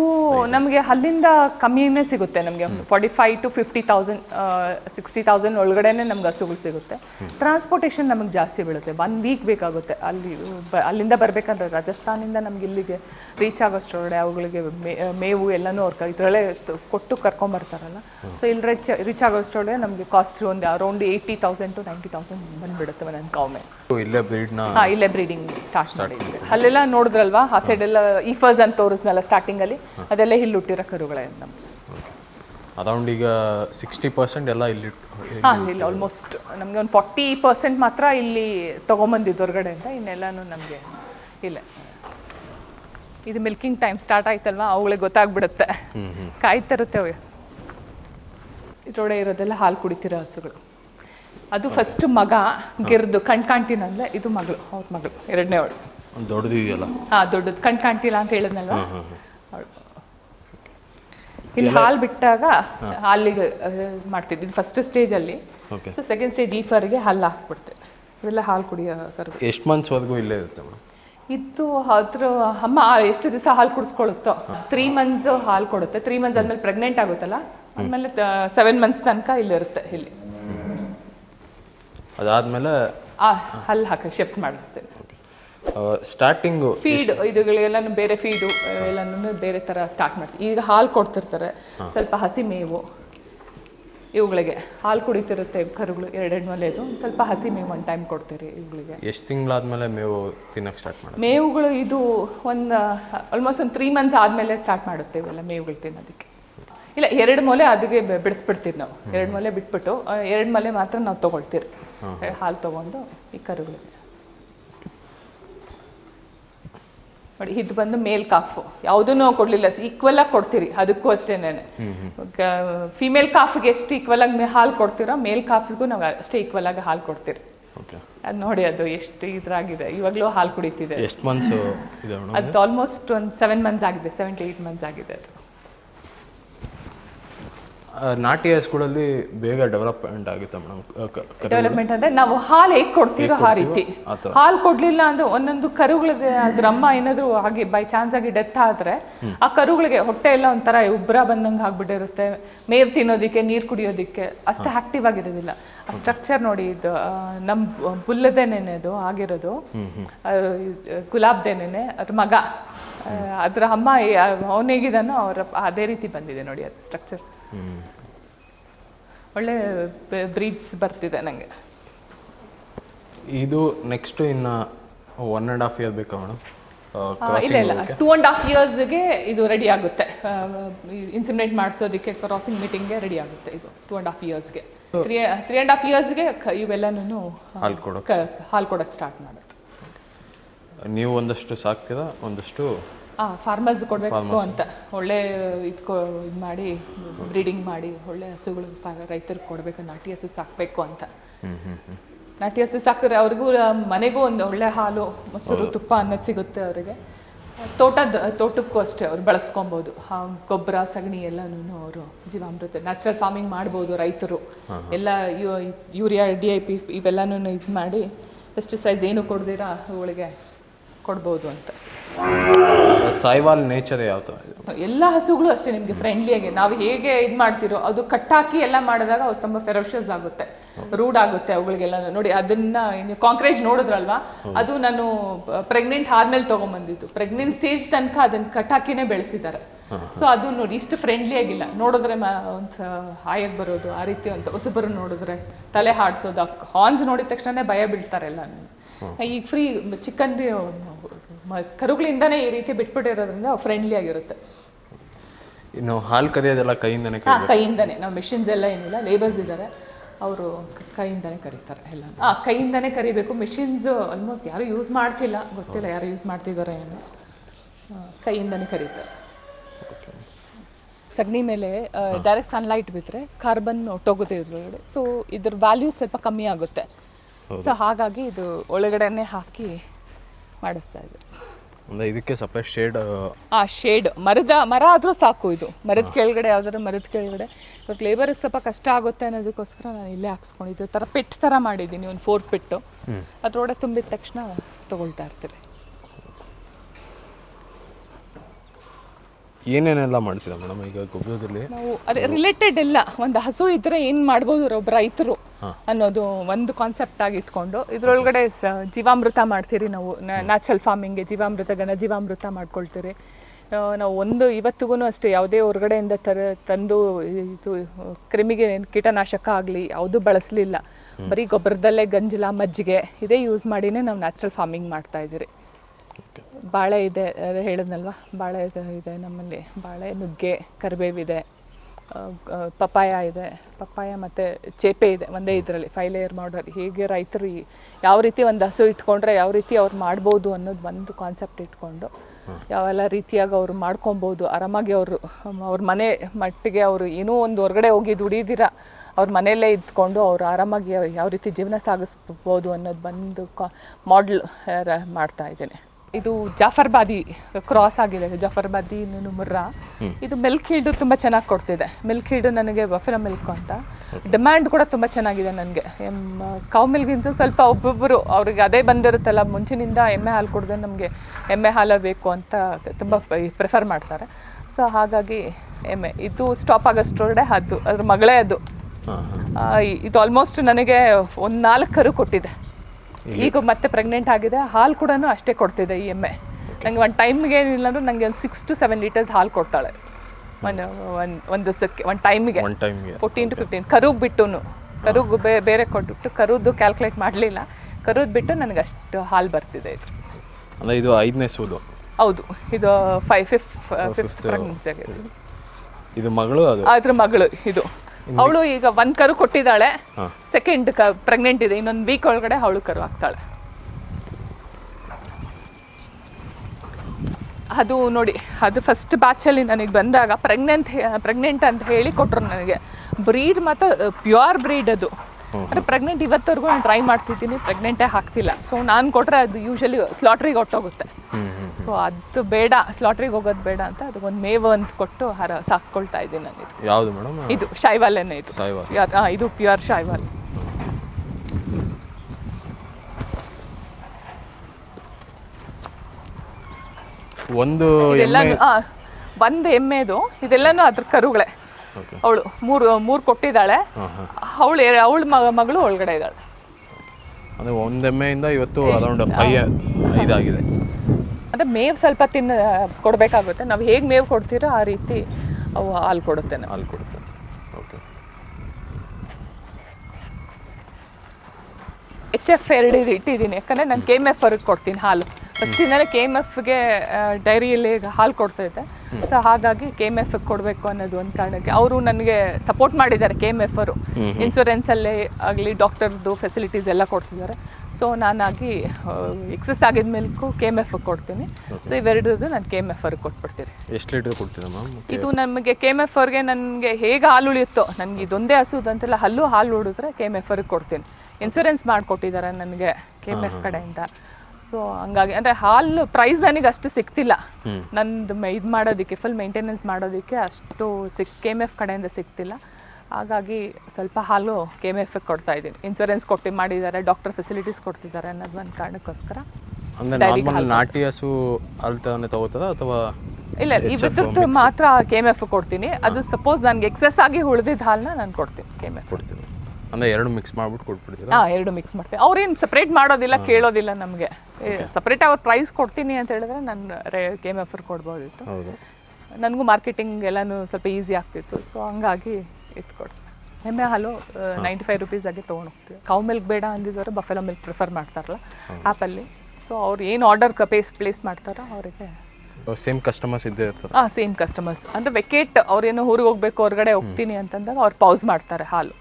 ನಮಗೆ ಅಲ್ಲಿಂದ ಕಮ್ಮಿನೇ ಸಿಗುತ್ತೆ ನಮಗೆ. Forty five to fifty thousand sixty thousand ಒಳಗಡೆನೆ ನಮ್ಗೆ ಹಸುಗಳು ಸಿಗುತ್ತೆ. ಟ್ರಾನ್ಸ್ಪೋರ್ಟೇಷನ್ ನಮಗೆ ಜಾಸ್ತಿ ಬೀಳುತ್ತೆ. ಒನ್ ವೀಕ್ ಬೇಕಾಗುತ್ತೆ. ಅಲ್ಲಿ ಅಲ್ಲಿಂದ ಬರಬೇಕಂದ್ರೆ ರಾಜಸ್ಥಾನಿಂದ ನಮ್ಗೆ ಇಲ್ಲಿಗೆ ರೀಚ್ ಆಗೋಷ್ಟೊಳಗಡೆ ಅವುಗಳಿಗೆ ಮೇವು ಎಲ್ಲನೂ ಅವ್ರು ಇದರಲ್ಲೇ ಕೊಟ್ಟು ಕರ್ಕೊಂಬರ್ತಾರಲ್ಲ. ಸೊ ಇಲ್ಲಿ ರೀಚ್ ರೀಚ್ ಆಗೋಷ್ಟರೊಳಗೆ ನಮಗೆ ಕಾಸ್ಟ್ ಒಂದು around eighty thousand to ninety thousand ಬಂದುಬಿಡುತ್ತೆ ನನ್ನ ಕೌಮೆ ಇಲ್ಲೇ ಬ್ರೀಡ್ ಹಾಂ ಇಲ್ಲೇ ಬ್ರೀಡಿಂಗ್ ಸ್ಟಾರ್ಟ್ ಮಾಡಿದ್ವಿ. ಅಲ್ಲೆಲ್ಲ ನೋಡಿದ್ರಲ್ವಾ? ಆ ಸೈಡ್ ಎಲ್ಲ ಈಫರ್ಸ್ ಅಂತ ತೋರಿಸ್ನಲ್ಲ ಸ್ಟಾರ್ಟಿಂಗ್ ಅಲ್ಲಿ. ಅದೆಲ್ಲ ಇಲ್ಲಿ ಹುಟ್ಟಿರೋ ಕರುಗಳೇ ನಮ್ಮ ಅರೌಂಡ್ ಈಗ ಸಿಕ್ಸ್ಟಿ ಪರ್ಸೆಂಟ್ ಎಲ್ಲ ಇಲ್ಲಿ ಹಾ ಇಲ್ಲಿ ಆಲ್ಮೋಸ್ಟ್ ನಮಗೆ ಒಂದು ಫಾರ್ಟಿ ಪರ್ಸೆಂಟ್ ಮಾತ್ರ ಇಲ್ಲಿ ತೊಗೊಂಬಂದಿದ್ದು ಅಂತ ಇನ್ನೆಲ್ಲನೂ ನಮಗೆ ಇಲ್ಲ. ಇದು ಮಿಲ್ಕಿಂಗ್ ಟೈಮ್ ಸ್ಟಾರ್ಟ್ ಆಯ್ತಲ್ವಾ ಅವುಗಳಿಗೆ ಗೊತ್ತಾಗ್ಬಿಡುತ್ತೆ. ಕಾಯ್ತಿರುತ್ತೆ ಅವು. ಇದ್ರೊಳಗೆ ಇರೋದೆಲ್ಲ ಹಾಲು ಕುಡಿತಿರೋ ಹಸುಗಳು. ಅದು ಫಸ್ಟ್ ಮಗ ಗಿರ್ದು ಕಣ್ ಕಾಣ್ತೀನಂದ್ರೆ ಇದು ಮಗಳು ಅವ್ರ ಮಗಳು ಎರಡನೇ ಅವಳು. ದೊಡ್ಡದು ಇದೆಯಲ್ಲ? ಹಾ ದೊಡ್ಡದು. ಕಣ್ ಕಾಣ್ತಿಲ್ಲ ಅಂತ ಹೇಳಿದ್ನಲ್ವಾ. ಇಲ್ಲಿ ಹಾಲು ಬಿಟ್ಟಾಗ ಹಾಲಿಗೆ ಮಾಡ್ತಿದ್ವಿ ಫಸ್ಟ್ ಸ್ಟೇಜಲ್ಲಿ ಅಲ್ಲಿ. ಸೊ ಸೆಕೆಂಡ್ ಸ್ಟೇಜ್ ಈ ಫರ್ಗೆ ಹಾಲು ಹಾಕ್ಬಿಡ್ತೇವೆ ಇದೆಲ್ಲ ಹಾಲು ಕುಡಿಯೋ ಕರು ಎಷ್ಟು ಮಂತ್ಸ್ವರೆಗೂ ಇಲ್ಲೇ ಇರುತ್ತೆ ಮೇಡಮ್? ಇದು ಅದ್ರ ಅಮ್ಮ ಎಷ್ಟು ದಿವಸ ಹಾಲು ಕುಡಿಸ್ಕೊಳುತ್ತೋ ತ್ರೀ ಮಂತ್ಸ್ ಹಾಲು ಕೊಡುತ್ತೆ. ತ್ರೀ ಮಂತ್ಸ್ ಆದ್ಮೇಲೆ ಪ್ರೆಗ್ನೆಂಟ್ ಆಗುತ್ತಲ್ಲ? ಆಮೇಲೆ ಸೆವೆನ್ ಮಂತ್ಸ್ ತನಕ ಇಲ್ಲಿರುತ್ತೆ ಇಲ್ಲಿ. ಅದಾದ್ಮೇಲೆ ಹಲ್ಲು ಹಾಕಿ ಶಿಫ್ಟ್ ಮಾಡಿಸ್ತೇನೆ. ಸ್ಟಾರ್ಟಿಂಗು ಫೀಡ್ ಇದುಗಳೆಲ್ಲನೂ ಬೇರೆ ಫೀಡು ಎಲ್ಲನೂ ಬೇರೆ ಥರ ಸ್ಟಾರ್ಟ್ ಮಾಡ್ತೀವಿ. ಈಗ ಹಾಲು ಕೊಡ್ತಿರ್ತಾರೆ. ಸ್ವಲ್ಪ ಹಸಿ ಮೇವು ಇವುಗಳಿಗೆ. ಹಾಲು ಕುಡಿತಿರುತ್ತೆ ಕರುಗಳು ಎರಡೆರಡು ಮಲೆದು ಸ್ವಲ್ಪ ಹಸಿ ಮೇವು ಒಂದು ಟೈಮ್ ಕೊಡ್ತೀರಿ ಇವುಗಳಿಗೆ. ಎಷ್ಟು ತಿಂಗಳಾದ್ಮೇಲೆ ಮೇವು ತಿನ್ನಕ್ಕೆ ಸ್ಟಾರ್ಟ್ ಮಾಡಿ ಮೇವುಗಳು ಇದು ಒಂದು ಆಲ್ಮೋಸ್ಟ್ ಒಂದು ತ್ರೀ ಮಂತ್ಸ್ ಆದಮೇಲೆ ಸ್ಟಾರ್ಟ್ ಮಾಡುತ್ತೆ ಇವೆಲ್ಲ ಮೇವುಗಳು ತಿನ್ನೋದಕ್ಕೆ. ಇಲ್ಲ ಎರಡು ಮೊಲೆ ಅದಕ್ಕೆ ಬಿಡಿಸ್ಬಿಡ್ತೀವಿ ನಾವು. ಎರಡು ಮೊಲೆ ಬಿಟ್ಬಿಟ್ಟು ಎರಡು ಮೊಲೆ ಮಾತ್ರ ನಾವು ತೊಗೊಳ್ತೀರಿ ಹಾಲು ತೊಗೊಂಡು ಈ ಕರುಗಳು. ನೋಡಿ ಇದು ಬಂದು ಮೇಲ್ ಕಾಫು. ಯಾವುದನ್ನು ಕೊಡಲಿಲ್ಲ. ಈಕ್ವಲ್ ಆಗಿ ಕೊಡ್ತೀರಿ. ಅದಕ್ಕೂ ಅಷ್ಟೇನೆ. ಫಿಮೇಲ್ ಕಾಫ್ಗೆ ಎಷ್ಟು ಈಕ್ವಲ್ ಆಗಿ ಹಾಲು ಕೊಡ್ತೀರೋ ಮೇಲ್ ಕಾಫ್ಗೂ ನಾವು ಅಷ್ಟೇ ಈಕ್ವಲ್ ಆಗಿ ಹಾಲು ಕೊಡ್ತೀರಿ. ಅದು ನೋಡಿ ಅದು ಎಷ್ಟು ಇದ್ರಾಗಿದೆ. ಇವಾಗಲೂ ಹಾಲು ಕುಡಿತಿದೆ. ಎಷ್ಟು ಮಂತ್ಸು ಅದು ಆಲ್ಮೋಸ್ಟ್ ಒಂದು ಸೆವೆನ್ ಮಂತ್ಸ್ ಆಗಿದೆ. ಸೆವೆನ್ ಟು ಏಯ್ಟ್ ಮಂತ್ಸ್ ಆಗಿದೆ ಅದು. ನಾಟಿ ಹಸುಗಳಲ್ಲಿ ಬೇಗ ಡೆವಲಪ್ಮೆಂಟ್ ಆಗುತ್ತೆ ಮೇಡಮ್ ಡೆವಲಪ್ಮೆಂಟ್ ಅಂದ್ರೆ ನಾವು ಹಾಲು ಹೇಗೆ ಕೊಡ್ತೀರೋ ಆ ರೀತಿ. ಹಾಲು ಕೊಡ್ಲಿಲ್ಲ ಅಂದ್ರೆ ಒಂದೊಂದು ಕರುಗಳಿಗೆ ಅದ್ರ ಅಮ್ಮ ಏನಾದ್ರು ಆಗಿ ಬೈ ಚಾನ್ಸ್ ಆಗಿ ಡೆತ್ ಆದ್ರೆ ಆ ಕರುಗಳಿಗೆ ಹೊಟ್ಟೆ ಎಲ್ಲ ಒಂಥರ ಉಬ್ರ ಬಂದಂಗೆ ಆಗ್ಬಿಟ್ಟಿರುತ್ತೆ. ಮೇವು ತಿನ್ನೋದಿಕ್ಕೆ ನೀರು ಕುಡಿಯೋದಿಕ್ಕೆ ಅಷ್ಟು ಆಕ್ಟಿವ್ ಆಗಿರೋದಿಲ್ಲ. ಆ ಸ್ಟ್ರಕ್ಚರ್ ನೋಡಿ ಇದು ನಮ್ಮ ನಮ್ ಬುಲ್ಲದೇನೇನೆ ಅದು ಆಗಿರೋದು. ಗುಲಾಬ್ದೇನೇನೆ ಅದ್ರ ಮಗ. ಅದ್ರ ಅಮ್ಮ ಅವ್ನ್ ಹೇಗಿದಾನೋ ಅವ್ರ ಅದೇ ರೀತಿ ಬಂದಿದೆ ನೋಡಿ ಅದು ಸ್ಟ್ರಕ್ಚರ್ ಒಳ್ಳೆ ಬ್ರೀಡ್ಸ್ ಬರ್ತಿದೆ ನನಗೆ ಇದು ನೆಕ್ಸ್ಟ್ ಇನ್ನು ಒನ್ ಆ್ಯಂಡ್ ಹಾಫ್ ಇಯರ್ ಬೇಕಾ ಮೇಡಮ್ ಇಲ್ಲ ಇಲ್ಲ. ಟೂ ಆ್ಯಂಡ್ ಹಾಫ್ ಇಯರ್ಸ್ಗೆ ಇದು ರೆಡಿ ಆಗುತ್ತೆ. ಇನ್ಸಿಮಿನೇಟ್ ಮಾಡಿಸೋದಕ್ಕೆ ಕ್ರಾಸಿಂಗ್ ಮೀಟಿಂಗ್ಗೆ ರೆಡಿ ಆಗುತ್ತೆ ಇದು ಟೂ ಆ್ಯಂಡ್ ಹಾಫ್ ಇಯರ್ಸ್ಗೆ ತ್ರೀ ತ್ರೀ ಆ್ಯಂಡ್ ಹಾಫ್ ಇಯರ್ಸ್ಗೆ ಇವೆಲ್ಲನೂ ಹಾಲು ಕೊಡೋಕೆ? ಹಾಲು ಕೊಡೋಕ್ಕೆ ಸ್ಟಾರ್ಟ್ ಮಾಡುತ್ತೆ. ನೀವು ಒಂದಷ್ಟು ಸಾಕ್ತೀರಾ ಒಂದಷ್ಟು ಹಾಂ ಫಾರ್ಮರ್ಸ್ ಕೊಡಬೇಕು ಅಂತ. ಒಳ್ಳೆ ಇದು ಇದು ಮಾಡಿ ಬ್ರೀಡಿಂಗ್ ಮಾಡಿ ಒಳ್ಳೆ ಹಸುಗಳು ರೈತರಿಗೆ ಕೊಡಬೇಕು ನಾಟಿ ಹಸು ಸಾಕಬೇಕು ಅಂತ. ನಾಟಿ ಹಸು ಸಾಕಿದ್ರೆ ಅವ್ರಿಗೂ ಮನೆಗೂ ಒಂದು ಒಳ್ಳೆ ಹಾಲು ಮೊಸರು ತುಪ್ಪ ಅನ್ನೋದು ಸಿಗುತ್ತೆ ಅವರಿಗೆ. ತೋಟದ ತೋಟಕ್ಕೂ ಅಷ್ಟೇ ಅವ್ರು ಬಳಸ್ಕೊಬೋದು. ಆ ಗೊಬ್ಬರ ಸಗಣಿ ಎಲ್ಲನೂ ಅವರು ಜೀವಾಮೃತ ನ್ಯಾಚುರಲ್ ಫಾರ್ಮಿಂಗ್ ಮಾಡ್ಬೋದು ರೈತರು. ಎಲ್ಲ ಯೂರಿಯಾ ಡಿ ಐ ಪಿ ಇವೆಲ್ಲನೂ ಇದು ಮಾಡಿ ಪೆಸ್ಟಿಸೈಡ್ಸ್ ಏನು ಕೊಡ್ದಿರಾ ಅವುಗಳಿಗೆ ಕೊಡ್ಬೋದು ಅಂತ. ಸಾಯಿವಾಲ್ ನೇಚರ್ ಯಾವ ಥರ ಎಲ್ಲ ಹಸುಗಳು ಅಷ್ಟೇ ನಿಮಗೆ ಫ್ರೆಂಡ್ಲಿಯಾಗಿ ನಾವು ಹೇಗೆ ಇದು ಮಾಡ್ತಿರೋ ಅದು ಕಟ್ಟಾಕಿ ಎಲ್ಲ ಮಾಡಿದಾಗ ಅವು ತುಂಬ ಫೆರೋಷಿಯಸ್ ಆಗುತ್ತೆ. ರೂಡ್ ಆಗುತ್ತೆ ಅವುಗಳಿಗೆಲ್ಲ. ನೋಡಿ ಅದನ್ನ ಇನ್ನು ಕಾಂಕ್ರೇಜ್ ನೋಡಿದ್ರಲ್ವಾ? ಅದು ನಾನು ಪ್ರೆಗ್ನೆಂಟ್ ಆದ್ಮೇಲೆ ತಗೊಂಡ್ಬಂದಿದ್ದು ಪ್ರೆಗ್ನೆಂಟ್ ಸ್ಟೇಜ್ ತನಕ ಅದನ್ನ ಕಟ್ಟಾಕಿನೇ ಬೆಳೆಸಿದ್ದಾರೆ. ಸೊ ಅದು ನೋಡಿ ಇಷ್ಟು ಫ್ರೆಂಡ್ಲಿ ಆಗಿಲ್ಲ. ನೋಡಿದ್ರೆ ಒಂದು ಹಾಯಾಗಿ ಬರೋದು ಆ ರೀತಿ ಒಂದು ಹೊಸಬರು ನೋಡಿದ್ರೆ ತಲೆ ಹಾಡ್ಸೋದು ಹಾರ್ನ್ಸ್ ನೋಡಿದ ತಕ್ಷಣ ಭಯ ಬೀಳ್ತಾರೆ ಎಲ್ಲ ಈಗ ಫ್ರೀ ಚಿಕನ್ ಕರುಗಳಿಂದಾನೇ ಈ ರೀತಿ ಬಿಟ್ಬಿಟ್ಟಿರೋದ್ರಿಂದ ಫ್ರೆಂಡ್ಲಿ ಆಗಿರುತ್ತೆ. ಇನ್ನು ಹಾಲು ಕರೆಯೋದೆಲ್ಲ ಕೈಯಿಂದನೇ ಕೈಯಿಂದನೇ ಕೈಯಿಂದಾನೆ. ನಾವು ಮೆಷಿನ್ಸ್ ಎಲ್ಲ ಏನಿಲ್ಲ ಲೇಬರ್ಸ್ ಇದ್ದಾರೆ ಅವರು ಕೈಯಿಂದನೇ ಕರೀತಾರೆ ಎಲ್ಲ. ಹಾಂ ಕೈಯಿಂದನೇ ಕರಿಬೇಕು. ಮೆಷಿನ್ಸ್ ಆಲ್ಮೋಸ್ಟ್ ಯಾರು ಯೂಸ್ ಮಾಡ್ತಿಲ್ಲ. ಗೊತ್ತಿಲ್ಲ ಯಾರು ಯೂಸ್ ಮಾಡ್ತಿದ್ದಾರೆ ಏನು. ಕೈಯಿಂದನೇ ಕೈಯಿಂದಾನೆ ಕರೀತಾರೆ. ಸಗಣಿ ಮೇಲೆ ಡೈರೆಕ್ಟ್ ಸನ್ಲೈಟ್ ಬಿದ್ದರೆ ಕಾರ್ಬನ್ ಒಟ್ಟೋಗುತ್ತೆ ಇದ್ರೊಳಗಡೆ. ಸೊ ಇದ್ರ ವ್ಯಾಲ್ಯೂ ಸ್ವಲ್ಪ ಕಮ್ಮಿ ಆಗುತ್ತೆ. ಸೊ ಹಾಗಾಗಿ ಇದು ಒಳಗಡೆನೆ ಹಾಕಿ ಮಾಡಿಸ್ತಾ ಇದ್ದಾರೆ ಅಂದರೆ ಇದಕ್ಕೆ ಸಪ್ರೇಟ್ ಶೇಡ್ ಆ ಶೇಡ್ ಮರದ ಮರ ಆದರೂ ಸಾಕು ಇದು. ಮರದ ಕೆಳಗಡೆ ಯಾವ್ದಾದ್ರು ಮರದ ಕೆಳಗಡೆ. ಇವಾಗ ಲೇಬರ್ ಸ್ವಲ್ಪ ಕಷ್ಟ ಆಗುತ್ತೆ ಅನ್ನೋದಕ್ಕೋಸ್ಕರ ನಾನು ಇಲ್ಲೇ ಹಾಕ್ಸ್ಕೊಂಡಿದ್ದು. ಥರ ಪೆಟ್ ಥರ ಮಾಡಿದ್ದೀನಿ ಒಂದು ಫೋರ್ ಪೆಟ್ಟು ರೋಡ ತುಂಬಿದ ತಕ್ಷಣ ತೊಗೊಳ್ತಾ ಇರ್ತೀರಿ ಏನೇನೆಲ್ಲ ಮಾಡ್ತೀರಾ ಮೇಡಮ್ ಈಗ ಗೊಬ್ಬರದಲ್ಲಿ ನಾವು ಅದೇ ರಿಲೇಟೆಡ್ ಎಲ್ಲ ಒಂದು ಹಸು ಇದ್ರೆ ಏನು ಮಾಡ್ಬೋದು ಒಬ್ಬ ರೈತರು ಅನ್ನೋದು ಒಂದು ಕಾನ್ಸೆಪ್ಟ್ ಆಗಿ ಇಟ್ಕೊಂಡು ಇದ್ರೊಳಗಡೆ ಜೀವಾಮೃತ ಮಾಡ್ತೀರಿ ನಾವು ನ್ಯಾಚುರಲ್ ಫಾರ್ಮಿಂಗ್ಗೆ ಜೀವಾಮೃತ ಗಣ ಜೀವಾಮೃತ ಮಾಡ್ಕೊಳ್ತೀರಿ. ನಾವು ಒಂದು ಇವತ್ತಿಗೂ ಅಷ್ಟೇ ಯಾವುದೇ ಹೊರಗಡೆಯಿಂದ ತರ ತಂದು ಇದು ಕ್ರಿಮಿಗೆ ಕೀಟನಾಶಕ ಆಗಲಿ ಯಾವುದೂ ಬಳಸಲಿಲ್ಲ. ಬರೀ ಗೊಬ್ಬರದಲ್ಲೇ ಗಂಜಲ ಮಜ್ಜಿಗೆ ಇದೇ ಯೂಸ್ ಮಾಡಿನೇ ನಾವು ನ್ಯಾಚುರಲ್ ಫಾರ್ಮಿಂಗ್ ಮಾಡ್ತಾ ಇದ್ದೀರಿ. ಬಾಳೆ ಇದೆ ಅದೇ ಹೇಳಿದ್ನಲ್ವಾ? ಬಾಳೆ ಇದೆ ನಮ್ಮಲ್ಲಿ. ಬಾಳೆ ನುಗ್ಗೆ ಕರಿಬೇವಿದೆ ಆ, ಆ, ಪಪಾಯ ಇದೆ. ಪಪ್ಪಾಯ ಮತ್ತು ಚೇಪೆ ಇದೆ ಒಂದೇ ಇದರಲ್ಲಿ ಫೈ ಲೇಯರ್ ಮಾಡರ್ ಹೇಗೆ ರೈತರು ಈ- ಯಾವ ರೀತಿ ಒಂದು ಹಸು ಇಟ್ಕೊಂಡ್ರೆ ಯಾವ ರೀತಿ ಅವ್ರು ಮಾಡ್ಬೋದು ಅನ್ನೋದು ಒಂದು ಕಾನ್ಸೆಪ್ಟ್ ಇಟ್ಕೊಂಡು ಯಾವೆಲ್ಲ ರೀತಿಯಾಗಿ ಅವರು ಮಾಡ್ಕೊಬೋದು ಆರಾಮಾಗಿ ಅವರು ಅವ್ರ ಮನೆ ಮಟ್ಟಿಗೆ ಅವರು ಏನೋ ಒಂದು ಹೊರಗಡೆ ಹೋಗಿ ದುಡಿದಿರ ಅವ್ರ ಮನೆಯಲ್ಲೇ ಇದ್ಕೊಂಡು ಅವ್ರು ಆರಾಮಾಗಿ ಯಾವ- ಯಾವ ರೀತಿ ಜೀವನ ಸಾಗಿಸ್ಬೋದು ಅನ್ನೋದು ಬಂದು ಕಾ ಮಾಡ್ಲ್ ಮಾಡ್ತಾ ಇದ್ದೇನೆ. ಇದು ಜಾಫರ್ಬಾದಿ ಕ್ರಾಸ್ ಆಗಿದೆ ಜಾಫರ್ಬಾದಿ ನೀನು ಮುರ್ರಾ. ಇದು ಮಿಲ್ಕ್ ಹೀಲ್ಡು ತುಂಬ ಚೆನ್ನಾಗಿ ಕೊಡ್ತಿದೆ. ಮಿಲ್ಕ್ ಹೀಲ್ಡು ನನಗೆ ವಫರ ಮಿಲ್ಕ್ ಅಂತ. ಡಿಮ್ಯಾಂಡ್ ಕೂಡ ತುಂಬ ಚೆನ್ನಾಗಿದೆ ನನಗೆ. ಕೌ ಮಿಲ್ಗಿಂತ ಸ್ವಲ್ಪ ಒಬ್ಬೊಬ್ಬರು ಅವ್ರಿಗೆ ಅದೇ ಬಂದಿರುತ್ತಲ್ಲ ಮುಂಚಿನಿಂದ ಎಮ್ಮೆ ಹಾಲು ಕುಡಿದ್ರೆ ನಮಗೆ ಎಮ್ಮೆ ಹಾಲು ಬೇಕು ಅಂತ ತುಂಬ ಪ್ರಿಫರ್ ಮಾಡ್ತಾರೆ. ಸೊ ಹಾಗಾಗಿ ಎಮ್ಮೆ ಇದು ಸ್ಟಾಪ್ ಆಗೋಷ್ಟರೊಳಗಡೆ ಅದು ಅದ್ರ ಮಗಳೇ ಅದು. ಇದು ಆಲ್ಮೋಸ್ಟ್ ನನಗೆ ಒಂದು ನಾಲ್ಕು ಕರು ಕೊಟ್ಟಿದೆ. ಈಗ ಮತ್ತೆ ಪ್ರೆಗ್ನೆಂಟ್ ಆಗಿದೆ ಹಾಲು ಕೂಡ ಅಷ್ಟೇ ಕೊಡ್ತಿದೆ ಈ ಎಮ್ಮೆ ನಂಗೆ ಒಂದು ಟೈಮ್ಗೆ ಏನಿಲ್ಲ ಅಂದ್ರೆ ನನಗೆ ಒಂದು ಸಿಕ್ಸ್ ಟು ಸೆವೆನ್ ಲೀಟರ್ಸ್ ಹಾಲು ಕೊಡ್ತಾಳೆ. ಒಂದು ಒಂದು ಒಂದು ದಿವಸಕ್ಕೆ ಒಂದು ಟೈಮಿಗೆ ಫೋರ್ಟೀನ್ ಟು ಫಿಫ್ಟೀನ್ ಕರುಗೆ ಬಿಟ್ಟು ಕರು ಬೇರೆ ಕೊಟ್ಬಿಟ್ಟು ಕರುದು ಕ್ಯಾಲ್ಕುಲೇಟ್ ಮಾಡಲಿಲ್ಲ. ಕರುದು ಬಿಟ್ಟು ನನಗೆ ಅಷ್ಟು ಹಾಲು ಬರ್ತಿದೆ ಇದು. ಅಂದರೆ ಇದು ಐದನೇ ಸೂದು. ಹೌದು. ಇದು ಫೈವ್ ಫಿಫ್ತ್ ಫಿಫ್ತ್. ಪ್ರೆಗ್ನೆನ್ಸಿ ಆಗಿದೆ. ಇದು ಮಗಳು ಅದು? ಅದ್ರ ಮಗಳು ಇದು. ಅವಳು ಈಗ ಒಂದ್ ಕರು ಕೊಟ್ಟಿದ್ದಾಳೆ. ಸೆಕೆಂಡ್ ಕ ಪ್ರೆಗ್ನೆಂಟ್ ಇದೆ. ಇನ್ನೊಂದು ವೀಕ್ ಒಳಗಡೆ ಅವಳು ಕರು ಆಗ್ತಾಳೆ ಅದು ನೋಡಿ ಅದು ಫಸ್ಟ್ ಬ್ಯಾಚಲ್ಲಿ ನನಗೆ ಬಂದಾಗ ಪ್ರೆಗ್ನೆಂಟ್ ಪ್ರೆಗ್ನೆಂಟ್ ಅಂತ ಹೇಳಿ ಕೊಟ್ಟರು ನನಗೆ. ಬ್ರೀಡ್ ಮಾತ್ರ ಪ್ಯೂರ್ ಬ್ರೀಡ್ ಅದು. ಅಂದರೆ ಪ್ರೆಗ್ನೆಂಟ್ ಇವತ್ತವರೆಗೂ ನಾನು ಟ್ರೈ ಮಾಡ್ತಿದ್ದೀನಿ ಪ್ರೆಗ್ನೆಂಟೇ ಹಾಕ್ತಿಲ್ಲ. ಸೊ ನಾನು ಕೊಟ್ಟರೆ ಅದು ಯೂಶಲಿ ಸ್ಲಾಟ್ರಿಗೆ ಹೊಟ್ಟೋಗುತ್ತೆ. ಸೊ ಅದು ಬೇಡ ಸ್ಲಾಟ್ರಿಗೆ ಹೋಗೋದು ಬೇಡ ಅಂತ ಅದಕ್ಕೊಂದು ಮೇವು ಅಂತ ಕೊಟ್ಟು ಹರ ಸಾಕ್ಕೊಳ್ತಾ ಇದ್ದೀನಿ ನಾನು ಇದು. ಯಾವುದು ಮೇಡಮ್? ಇದು ಶೈವಾಲೇನೆ ಇದು. ಸಾಯಿವಾಲ್ Pure- ಆ, ಇದು ಪ್ಯೂರ್ ಶೈವಾಲ್. ಒಂದು ಎಲ್ಲಾನು ಆ, ಒಂದು ಎಮ್ಮೆದು ಇದೆಲ್ಲನೂ ಅದ್ರ ಕರುಗಳೇ. ಅವಳು ಮೂರು ಮೂರು ಕೊಟ್ಟಿದ್ದಾಳೆ. ಅವಳು ಅವಳ ಮಗಳು ಒಳಗಡೆ ಇದ್ದಾಳೆ. ಅಂದರೆ ಒಂದೆಮ್ಮೆಯಿಂದ ಇವತ್ತು ಅರೌಂಡ್ ಫೈವ್ ಇದಾಗಿದೆ ಅಂದರೆ ಮೇವು ಸ್ವಲ್ಪ ತಿನ್ನ ಕೊಡಬೇಕಾಗುತ್ತೆ. ನಾವು ಹೇಗೆ ಮೇವು ಕೊಡ್ತೀರೋ ಆ ರೀತಿ ಅವು ಹಾಲು ಕೊಡುತ್ತೆ ಹಾಲು ಕೊಡುತ್ತೆ. ಓಕೆ ಎಚ್ ಎಫ್ ಎರಡು ಇಟ್ಟಿದ್ದೀನಿ. ಯಾಕಂದರೆ ನಾನು ಕೆ ಎಂ ಎಫ್ ಅವ್ರಿಗೆ ಕೊಡ್ತೀನಿ ಹಾಲು. ಫಸ್ಟಿಂದಲೇ ಕೆ ಎಂ ಎಫ್ಗೆ ಡೈರಿಯಲ್ಲಿ ಹಾಲು ಕೊಡ್ತೈತೆ ಇದ್ದೆ. ಸೊ ಹಾಗಾಗಿ ಕೆ ಎಂ ಎಫ್ ಕೊಡಬೇಕು ಅನ್ನೋದು ಒಂದು ಕಾರಣಕ್ಕೆ ಅವರು ನನಗೆ ಸಪೋರ್ಟ್ ಮಾಡಿದ್ದಾರೆ ಕೆ ಎಂ ಎಫ್ ಅವರು. ಇನ್ಶೂರೆನ್ಸಲ್ಲೇ ಆಗಲಿ ಡಾಕ್ಟರ್ದು ಫೆಸಿಲಿಟೀಸ್ ಎಲ್ಲ ಕೊಡ್ತಿದ್ದಾರೆ. ಸೊ ನಾನಾಗಿ ಎಕ್ಸಸ್ ಆಗಿದ ಮೇಲಕ್ಕೂ ಕೆ ಎಂ ಎಫ್ ಕೊಡ್ತೀನಿ. ಸೊ ಇವೆರಡದು ನಾನು ಕೆ ಎಂ ಎಫ್ ಅವ್ರಿಗೆ ಕೊಟ್ಬಿಡ್ತೀನಿ. ಎಷ್ಟು ಲೀಟರ್ ಕೊಡ್ತೀರಾ ಮ್ಯಾಮ್ ಇದು ನಮಗೆ ಕೆ ಎಂ ಎಫ್ ಅವ್ರಿಗೆ ನನಗೆ ಹೇಗೆ ಹಾಲು ಉಳಿಯುತ್ತೋ ನನಗೆ ಇದೊಂದೇ ಹಸುದು ಅಂತೆಲ್ಲ ಹಲ್ಲು ಹಾಲು ಉಳಿದ್ರೆ ಕೆ ಎಂ ಎಫ್ ಅವ್ರಿಗೆ ಕೊಡ್ತೀನಿ. ಇನ್ಸೂರೆನ್ಸ್ ಮಾಡಿಕೊಟ್ಟಿದ್ದಾರೆ ನನಗೆ ಕೆ ಎಂ ಎಫ್ ಕಡೆಯಿಂದ. ಸೊ ಹಂಗಾಗಿ ಅಂದರೆ ಹಾಲು ಪ್ರೈಸ್ ನನಗೆ ಅಷ್ಟು ಸಿಗ್ತಿಲ್ಲ. ನಂದು ಇದು ಮಾಡೋದಕ್ಕೆ ಫುಲ್ ಮೇಂಟೆನೆನ್ಸ್ ಮಾಡೋದಕ್ಕೆ ಅಷ್ಟು ಸಿಕ್ ಕೆ ಎಂ ಎಫ್ ಕಡೆಯಿಂದ ಸಿಗ್ತಿಲ್ಲ. ಹಾಗಾಗಿ ಸ್ವಲ್ಪ ಹಾಲು ಕೆ ಎಂ ಎಫ್ ಕೊಡ್ತಾ ಇದ್ದೀನಿ. ಇನ್ಸೂರೆನ್ಸ್ ಕೊಟ್ಟು ಮಾಡಿದ್ದಾರೆ ಡಾಕ್ಟರ್ ಫೆಸಿಲಿಟೀಸ್ ಕೊಡ್ತಿದ್ದಾರೆ ಅನ್ನೋದು ಒಂದು ಕಾರಣಕ್ಕೋಸ್ಕರ. ನಾಟಿ ಹಸು ತಗೋತದ ಅಥವಾ ಇಲ್ಲ ಇವತ್ತು ಮಾತ್ರ ಕೆ ಎಂ ಎಫ್ ಕೊಡ್ತೀನಿ. ಅದು ಸಪೋಸ್ ನನಗೆ ಎಕ್ಸಸ್ ಆಗಿ ಉಳಿದಿದ್ದ ಹಾಲನ್ನ ನಾನು ಕೊಡ್ತೀನಿ ಕೆ ಎಂ ಎಫ್ ಕೊಡ್ತೀರಾ ಅಂದರೆ ಎರಡು ಮಿಕ್ಸ್ ಮಾಡ್ಬಿಟ್ಟು ಕೊಟ್ಬಿಡ್ತೀರಾ? ಹಾಂ ಎರಡು ಮಿಕ್ಸ್ ಮಾಡ್ತೀವಿ. ಅವ್ರೇನು ಸಪ್ರೇಟ್ ಮಾಡೋದಿಲ್ಲ ಕೇಳೋದಿಲ್ಲ ನಮಗೆ. ಸಪ್ರೇಟ್ ಅವ್ರು ಪ್ರೈಸ್ ಕೊಡ್ತೀನಿ ಅಂತ ಹೇಳಿದ್ರೆ ನಾನು ಕೆ ಗೇಮ್ ಎಫರ್ ಕೊಡ್ಬೋದಿತ್ತು. ಹೌದು. ನನಗೂ ಮಾರ್ಕೆಟಿಂಗ್ ಎಲ್ಲನೂ ಸ್ವಲ್ಪ ಈಸಿ ಆಗ್ತಿತ್ತು. ಸೊ ಹಂಗಾಗಿ ಇದು ಕೊಡ್ತೀನಿ ಎಮ್ಮೆ ಹಾಲು ನೈಂಟಿ ಫೈವ್ ರುಪೀಸಾಗೆ ತೊಗೊಂಡು ಹೋಗ್ತೀವಿ ಕೌ ಮಿಲ್ಕ್ ಬೇಡ ಅಂದಿದ್ದವರು ಬಫೆಲೋ ಮಿಲ್ಕ್ ಪ್ರಿಫರ್ ಮಾಡ್ತಾರಲ್ಲ ಆ್ಯಪಲ್ಲಿ ಸೊ ಅವ್ರು ಏನು ಆರ್ಡರ್ ಪ್ಲೇಸ್ ಪ್ಲೇಸ್ ಮಾಡ್ತಾರೋ ಅವರಿಗೆ ಸೇಮ್ ಕಸ್ಟಮರ್ಸ್ ಇದ್ದೇ ಇರ್ತಾರೆ. ಹಾಂ ಸೇಮ್ ಕಸ್ಟಮರ್ಸ್ ಅಂದರೆ ವೆಕೇಟ್ ಅವ್ರೇನೋ ಊರಿಗೆ ಹೋಗ್ಬೇಕು ಹೊರಗಡೆ ಹೋಗ್ತೀನಿ ಅಂತಂದಾಗ ಅವ್ರು ಪೌಸ್ ಮಾಡ್ತಾರೆ ಹಾಲು.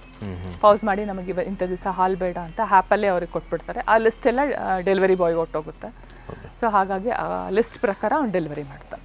ಪೌಸ್ ಮಾಡಿ ನಮಗೆ ಇವ- ಇಂಥ ದಿವಸ ಹಾಲು ಬೇಡ ಅಂತ ಆ್ಯಪಲ್ಲೇ ಅವ್ರಿಗೆ ಕೊಟ್ಬಿಡ್ತಾರೆ. ಆ ಲಿಸ್ಟ್ ಎಲ್ಲ ಡೆಲಿವರಿ ಬಾಯ್ ಹೊಟ್ಟೋಗುತ್ತೆ ಸೊ ಹಾಗಾಗಿ ಆ ಲಿಸ್ಟ್ ಪ್ರಕಾರ ಅವ್ನು ಡೆಲಿವರಿ ಮಾಡ್ತಾರೆ